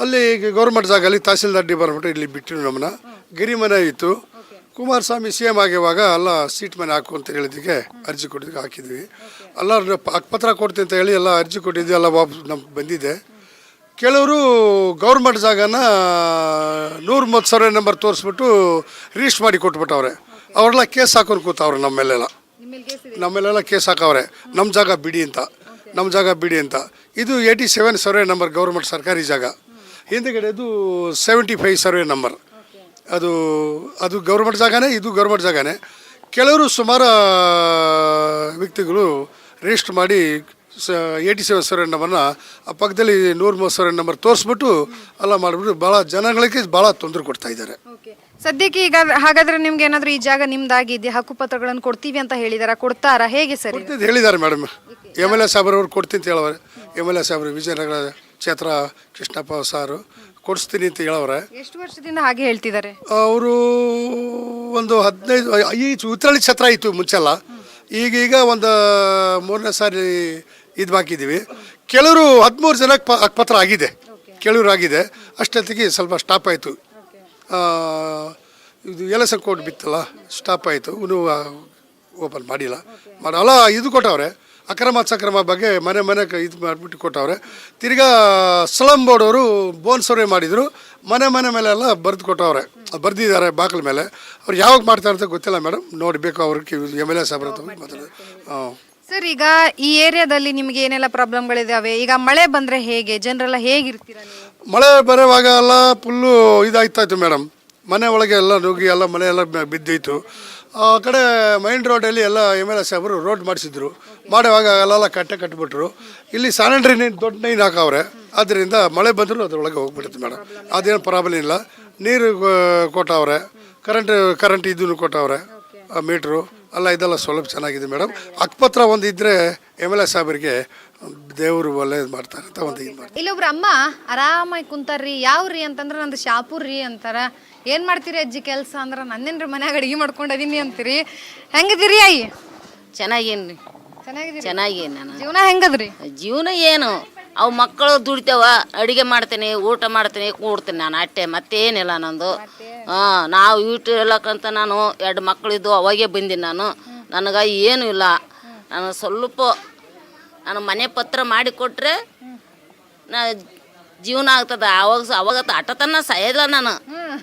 ಅಲ್ಲಿ ಗೌರ್ಮೆಂಟ್ ಜಾಗ ಅಲ್ಲಿ ತಹಸೀಲ್ದಾರ್ ಡಿಪಾರ್ಟ್ಮೆಂಟ್ ಇಲ್ಲಿ ಬಿಟ್ಟಿರು ನಮ್ಮನ್ನ. ಗಿರಿ ಮನೆ ಇತ್ತು. ಕುಮಾರಸ್ವಾಮಿ ಸಿ ಎಂ ಆಗಿರುವಾಗ ಎಲ್ಲ ಸೀಟ್ ಮೇಲೆ ಹಾಕು ಅಂತ ಹೇಳಿದ್ದಕ್ಕೆ ಅರ್ಜಿ ಕೊಟ್ಟಿದ್ದಕ್ಕೆ ಹಾಕಿದ್ವಿ. ಎಲ್ಲ ಪತ್ರ ಕೊಡ್ತೀನಿ ಅಂತ ಹೇಳಿ ಎಲ್ಲ ಅರ್ಜಿ ಕೊಟ್ಟಿದ್ವಿ ಎಲ್ಲ ವಾಪಸ್ ನಮ್ಗೆ ಬಂದಿದೆ. ಕೆಲವರು ಗೌರ್ಮೆಂಟ್ ಜಾಗನ ನೂರ ಮೂವತ್ತು ಸಾವಿರ ನಂಬರ್ ತೋರಿಸ್ಬಿಟ್ಟು ರಿಜಿಸ್ಟರ್ ಮಾಡಿ ಕೊಟ್ಬಿಟ್ಟವ್ರೆ. ಅವರೆಲ್ಲ ಕೇಸ್ ಹಾಕೊಂಡು ಕೂತವ್ರೆ ನಮ್ಮ ಮೇಲೆಲ್ಲ. ಕೇಸ್ ಹಾಕವ್ರೆ. ನಮ್ಮ ಜಾಗ ಬಿಡಿ ಅಂತ. ನಮ್ಮ ಜಾಗ ಬಿಡಿ ಅಂತ. ಇದು eighty seven survey number government ಸರ್ಕಾರಿ ಜಾಗ. ಹಿಂದೆಗಡೆದು ಸೆವೆಂಟಿ ಫೈವ್ ಸರ್ವೆ ನಂಬರ್. ಅದು ಅದು ಗೌರ್ಮೆಂಟ್ ಜಾಗನೇ ಇದು ಗೌರ್ಮೆಂಟ್ ಜಾಗನೇ. ಕೆಲವರು ಸುಮಾರು ವ್ಯಕ್ತಿಗಳು ರಿಜಿಸ್ಟರ್ ಮಾಡಿ ಸ ಏಯ್ಟಿ ಸೆವೆನ್ ಸರ್ವೆ ನಂಬರ್ನ ಆ ಪಕ್ಕದಲ್ಲಿ ನೂರ ಮೂವತ್ತು ಸರ್ವೆ ನಂಬರ್ ತೋರಿಸ್ಬಿಟ್ಟು ಎಲ್ಲ ಮಾಡಿಬಿಟ್ಟು ಭಾಳ ಜನಗಳಿಗೆ ಭಾಳ ತೊಂದರೆ ಕೊಡ್ತಾ ಇದ್ದಾರೆ. ಸದ್ಯಕ್ಕೆ ಈಗ ಹಾಗಾದ್ರೆ ನಿಮ್ಗೆ ಏನಾದರೂ ಈ ಜಾಗ ನಿಮ್ದಾಗಿದೆ ಹಕ್ಕುಪತ್ರಗಳನ್ನು ಕೊಡ್ತೀವಿ ಅಂತ ಹೇಳಿದಾರ? ಕೊಡ್ತಾರಾ? ಹೇಗೆ ಸರ್ ಇದು? ಹೇಳಿದ್ದಾರೆ ಮೇಡಮ್ ಎಂ ಎಲ್ ಎ ಸಾಹೇಬ್ರವ್ರು ಕೊಡ್ತೀನಿ ಅಂತ ಹೇಳವ್ರೆ. ಎಂ ಎಲ್ ಎ ಸಾಹೇಬ್ರು ವಿಜಯನಗರ ಕ್ಷೇತ್ರ ಕೃಷ್ಣಪ್ಪ ಸಾರು. ಕೊಡಿಸ್ತೀನಿ ಅಂತ ಹೇಳವ್ರೆ. ಎಷ್ಟು ವರ್ಷದಿಂದ ಹಾಗೆ ಹೇಳ್ತಿದ್ದಾರೆ? ಅವರು ಒಂದು ಹದಿನೈದು ಈ ಉತ್ತರಳಿ ಛತ್ರ ಇತ್ತು ಮುಂಚೆಲ್ಲ ಈಗೀಗ ಒಂದು ಮೂರನೇ ಸಾರಿ ಇದು ಹಾಕಿದ್ದೀವಿ ಕೆಲವರು ಹದಿಮೂರು ಜನಕ್ಕೆ ಪ ಪತ್ರ ಆಗಿದೆ. ಕೆಲವರು ಆಗಿದೆ. ಅಷ್ಟೊತ್ತಿಗೆ ಸ್ವಲ್ಪ ಸ್ಟಾಪ್ ಆಯಿತು. ಇದು ಎಲಸ ಕೋಟ್ ಬಿತ್ತಲ್ಲ ಸ್ಟಾಪ್ ಆಯಿತು. ಇನ್ನೂ ಓಪನ್ ಮಾಡಿಲ್ಲ. ಮಾಡಲ್ಲ ಇದು ಕೊಟ್ಟವ್ರೆ. ಅಕ್ರಮ ಸಕ್ರಮ ಬಗ್ಗೆ ಮನೆ ಮನೆ ಇದು ಮಾಡಿಬಿಟ್ಟು ಕೊಟ್ಟವ್ರೆ ತಿರ್ಗಾ ಸ್ಲಮ್ ಬೋರ್ಡ್ ಅವರು ಬೋನ್ ಸರ್ವೆ ಮಾಡಿದರು. ಮನೆ ಮನೆ ಮೇಲೆ ಎಲ್ಲ ಬರೆದು ಕೊಟ್ಟವ್ರೆ. ಬರೆದಿದ್ದಾರೆ ಬಾಕಲ ಮೇಲೆ. ಅವ್ರು ಯಾವಾಗ ಮಾಡ್ತಾರೆ ಅಂತ ಗೊತ್ತಿಲ್ಲ ಮೇಡಮ್. ನೋಡಬೇಕು ಅವ್ರಿಗೆ ಎಂ ಎಲ್ ಎ ಸಾಹೇಬ್ರ ಹತ್ರ ಮಾತಾಡೋದು ಹಾಂ ಸರ್ ಈಗ ಈ ಏರಿಯಾದಲ್ಲಿ ನಿಮಗೆ ಏನೆಲ್ಲ ಪ್ರಾಬ್ಲಮ್ಗಳಿದ್ದಾವೆ ಈಗ ಮಳೆ ಬಂದರೆ ಹೇಗೆ? ಜನರೆಲ್ಲ ಹೇಗಿರ್ತೀರ ಮಳೆ ಬರೋವಾಗ ಎಲ್ಲ ಫುಲ್ಲು ಇದಾಗ್ತಾ ಇತ್ತು ಮೇಡಮ್. ಮನೆ ಒಳಗೆ ಎಲ್ಲ ನುಗ್ಗಿ ಎಲ್ಲ ಮನೆ ಎಲ್ಲ ಬಿದ್ದಿತ್ತು ಆ ಕಡೆ ಮೈನ್ ರೋಡಲ್ಲಿ ಎಲ್ಲ ಎಂ ಎಲ್ ಎ ಸಾಹೇಬರು ರೋಡ್ ಮಾಡಿಸಿದ್ರು. ಮಾಡುವಾಗ ಅಲ್ಲೆಲ್ಲ ಕಟ್ಟೆ ಕಟ್ಬಿಟ್ರು. ಇಲ್ಲಿ ಸ್ಯಾನಿಟ್ರಿ ನೀರು ದೊಡ್ಡ ನೀರು ಹಾಕವ್ರೆ. ಅದರಿಂದ ಮಳೆ ಬಂದರೂ ಅದರೊಳಗೆ ಹೋಗ್ಬಿಡುತ್ತೆ ಮೇಡಮ್ ಅದೇನು ಪ್ರಾಬ್ಲಮ್ ಇಲ್ಲ. ನೀರು ಕೊಟ್ಟವ್ರೆ. ಕರೆಂಟ್ ಕರೆಂಟ್ ಇದನ್ನು ಕೊಟ್ಟವ್ರೆ. ಮೀಟ್ರು ಅಲ್ಲ ಇದೆಲ್ಲ ಸೌಲಭ್ಯ ಚೆನ್ನಾಗಿದೆ ಮೇಡಮ್ ಅಕ್ಪತ್ರ ಒಂದು ಇದ್ದರೆ ಎಂ ಎಲ್ ಎ ಸಾಹೇಬರಿಗೆ ದೇವರು ಒಳ್ಳೇದು ಮಾಡ್ತಾರೆ ಅಂತ ಒಂದು ಇದು ಮಾಡ್ತಾರೆ. ಇಲ್ಲೊಬ್ರು ಅಮ್ಮ ಆರಾಮಾಗಿ ಕುಂತಾರ್ರಿ. ಯಾವ್ರಿ ಅಂತಂದ್ರೆ ನಂದು ಶಾಪುರ್ ರೀ ಅಂತಾರ. ಏನು ಮಾಡ್ತೀರಿ ಅಜ್ಜಿ ಕೆಲಸ ಅಂದ್ರೆ ನನ್ನೇನ್ರಿ ಮನ್ಯಾಗ ಅಡಿಗೆ ಮಾಡ್ಕೊಂಡು ಅದೀನಿ ಅಂತೀರಿ. ಹೆಂಗಿದ್ದೀರಿ ಅಯ್ಯ? ಚೆನ್ನಾಗೇನ್ರಿ. ಚೆನ್ನಾಗಿದ್ದೀರಿ? ಚೆನ್ನಾಗೇನು ನಾನು. ಜೀವನ ಹೆಂಗದ್ರಿ? ಜೀವನ ಏನು? ಅವು ಮಕ್ಕಳು ದುಡಿತಾವ ಅಡಿಗೆ ಮಾಡ್ತೀನಿ ಊಟ ಮಾಡ್ತೀನಿ ಕೂಡ್ತೀನಿ ನಾನು ಅಟ್ಟೆ ಮತ್ತೇನಿಲ್ಲ ನಂದು. ಹಾಂ ನಾವು ಇಟ್ಟು ನಾನು ಎರಡು ಮಕ್ಕಳಿದ್ದು ಅವಾಗೆ ಬಂದೀನಿ ನಾನು. ನನಗೆ ಏನು ಇಲ್ಲ. ನಾನು ಸ್ವಲ್ಪ ನಾನು ಮನೆ ಪತ್ರ ಮಾಡಿ ಕೊಟ್ಟರೆ ನಾ ಜೀವನ ಆಗ್ತದ. ಅವಾಗ ಅವಾಗ ಅಟತನ ಸಾಯಲ್ಲ ನಾನು.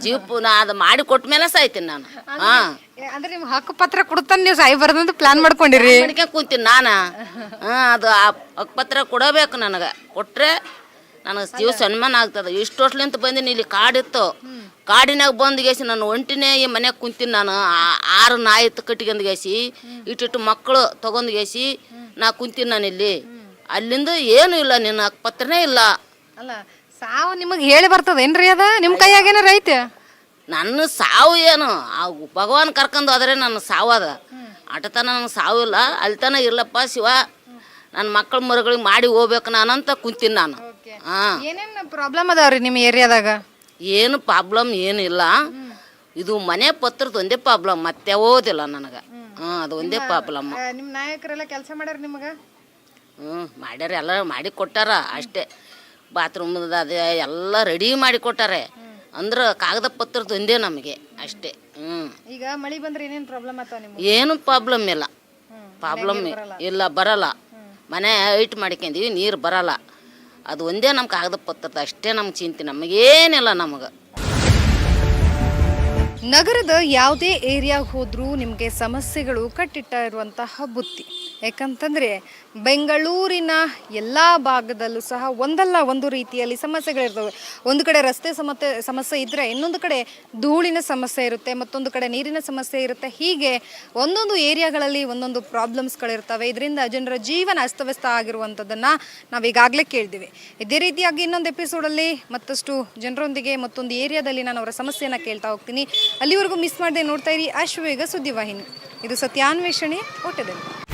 ಜೀವ ನಾ ಅದು ಮಾಡಿ ಕೊಟ್ಟ ಮೇಲೆ ಸಾಯ್ತೀನಿ ನಾನು. ಹಾಂ. ಅಂದ್ರೆ ನಿಮ್ ಹಕ್ಕು ಪತ್ರ ಕೊಡ್ತಾನೆ ನೀವು ಸಾಯಿ ಬರ್ದಂತ ಪ್ಲಾನ್ ಮಾಡ್ಕೊಂಡಿರಿ? ಮಾಡ್ಕೊಂಡ್ ಕೂತೀನಿ ನಾನು. ಹಾಂ ಅದು ಆ ಪತ್ರ ಕೊಡಬೇಕು ನನಗೆ. ಕೊಟ್ಟರೆ ನನಗೆ ಜೀವ ಸನ್ಮಾನ ಆಗ್ತದೆ. ಇಷ್ಟು ವರ್ಷಲಿಂತ ಬಂದೀನಿ ಇಲ್ಲಿ ಕಾಡಿತ್ತು ಕಾಡಿನಾಗ ಬಂದು ಗೇಸಿ ನಾನು ಒಂಟಿನೇ ಈ ಮನ್ಯಾಗ ಕುಂತೀನಿ ನಾನು. ಆ- ಆರು ನಾಯಿ ಕಟ್ಟಿಗೆಂದು ಗೇಸಿ. ಇಟ್ಟಿಟ್ಟು ಮಕ್ಕಳು ತಗೊಂಡು ಗೇಸಿ. ನಾ ಕುಂತೀನಿ ನಾನು ಇಲ್ಲಿ ಅಲ್ಲಿಂದ ಏನೂ ಇಲ್ಲ ನಿನ್ನ ಹಕ್ಪತ್ರನೇ ಇಲ್ಲ. ಅಲ್ಲ ಸಾವು ನಿಮಗೆ ಹೇಳಿ ಬರ್ತದೇನ್ರಿ ಅದ? ನಿಮ್ಮ ಕೈಯಾಗ ಏನಾರ ಐತೆ? ನನ್ನ ಸಾವು ಏನು? ಆ ಭಗವಾನ್ ಕರ್ಕೊಂಡು ಹೋದ್ರೆ ನನ್ನ ಸಾವು ಅದ. ಅಟತನ ನನಗೆ ಸಾವು ಇಲ್ಲ. ಅಲ್ತನ ತನ ಇರ್ಲಪ್ಪ ಶಿವ. ನನ್ನ ಮಕ್ಕಳ ಮರುಗಳಿಗೆ ಮಾಡಿ ಹೋಗ್ಬೇಕು ಅಂತ ಕುಂತೀನಿ ನಾನು. ಹಾಂ. ಏನೇನ್ ಪ್ರಾಬ್ಲಮ್ ಅದಾವ್ರಿ ನಿಮ್ಮ ಏರಿಯಾದಾಗ? ಏನು ಪ್ರಾಬ್ಲಮ್ ಏನಿಲ್ಲ. ಇದು ಮನೆ ಪತ್ರದ ಒಂದೇ ಪ್ರಾಬ್ಲಮ್ ಮತ್ತೆ ಓದಿಲ್ಲ ನನಗೆ. ಹಾಂ ಅದು ಒಂದೇ ಪ್ರಾಬ್ಲಮ್ ನಿಮ್ಮ ನಾಯಕರೆಲ್ಲ ಕೆಲಸ ಮಾಡ್ಯಾರ ನಿಮಗೆ? ಹ್ಞೂ ಮಾಡ್ಯಾರ ಎಲ್ಲ ಮಾಡಿ ಕೊಟ್ಟಾರ ಅಷ್ಟೇ. ಬಾತ್ರೂಮ್ ಅದು ಎಲ್ಲ ರೆಡಿ ಮಾಡಿ ಕೊಟ್ಟಾರೆ. ಅಂದ್ರೆ ಕಾಗದ ಪತ್ರದ ಒಂದೇ ನಮಗೆ ಅಷ್ಟೇ. ಹ್ಞೂ ಈಗ ಮಳಿ ಬಂದ್ರೆ ಏನೇನು ಪ್ರಾಬ್ಲಮ್ ನಿಮ್ಗೆ? ಏನು ಪ್ರಾಬ್ಲಮ್ ಇಲ್ಲ. ಪ್ರಾಬ್ಲಮ್ ಇಲ್ಲ ಬರಲ್ಲ. ಮನೆ ಹೈಟ್ ಮಾಡ್ಕೊಂಡೀವಿ ನೀರು ಬರಲ್ಲ. ಅದು ಒಂದೇ ನಮ್ಮ ಕಾಗದ ಪತ್ರದ ಅಷ್ಟೇ ನಮ್ಗೆ ಚಿಂತೆ ನಮಗೇನಿಲ್ಲ ನಮಗೆ. ನಗರದ ಯಾವುದೇ ಏರಿಯಾಗೆ ಹೋದರೂ ನಿಮಗೆ ಸಮಸ್ಯೆಗಳು ಕಟ್ಟಿಟ್ಟ ಇರುವಂತಹ ಬುತ್ತಿ. ಯಾಕಂತಂದರೆ ಬೆಂಗಳೂರಿನ ಎಲ್ಲ ಭಾಗದಲ್ಲೂ ಸಹ ಒಂದಲ್ಲ ಒಂದು ರೀತಿಯಲ್ಲಿ ಸಮಸ್ಯೆಗಳಿರ್ತವೆ. ಒಂದು ಕಡೆ ರಸ್ತೆ ಸಮಸ್ಯೆ ಸಮಸ್ಯೆ ಇದ್ದರೆ ಇನ್ನೊಂದು ಕಡೆ ಧೂಳಿನ ಸಮಸ್ಯೆ ಇರುತ್ತೆ, ಮತ್ತೊಂದು ಕಡೆ ನೀರಿನ ಸಮಸ್ಯೆ ಇರುತ್ತೆ. ಹೀಗೆ ಒಂದೊಂದು ಏರಿಯಾಗಳಲ್ಲಿ ಒಂದೊಂದು ಪ್ರಾಬ್ಲಮ್ಸ್ಗಳಿರ್ತವೆ. ಇದರಿಂದ ಜನರ ಜೀವನ ಅಸ್ತವ್ಯಸ್ತ ಆಗಿರುವಂಥದ್ದನ್ನು ನಾವು ಈಗಾಗಲೇ ಕೇಳಿದ್ದೀವಿ ಇದೇ ರೀತಿಯಾಗಿ ಇನ್ನೊಂದು ಎಪಿಸೋಡಲ್ಲಿ ಮತ್ತಷ್ಟು ಜನರೊಂದಿಗೆ ಮತ್ತೊಂದು ಏರಿಯಾದಲ್ಲಿ ನಾನು ಅವರ ಸಮಸ್ಯೆಯನ್ನು ಕೇಳ್ತಾ ಹೋಗ್ತೀನಿ. ಅಲ್ಲಿವರೆಗೂ ಮಿಸ್ ಮಾಡದೆ ನೋಡ್ತಾ ಇರಿ. ಅಶ್ವೇಗ ಸುದ್ದಿವಾಹಿನಿ. ಇದು ಸತ್ಯಾನ್ವೇಷಣೆ ಓಟದಲ್ಲಿ.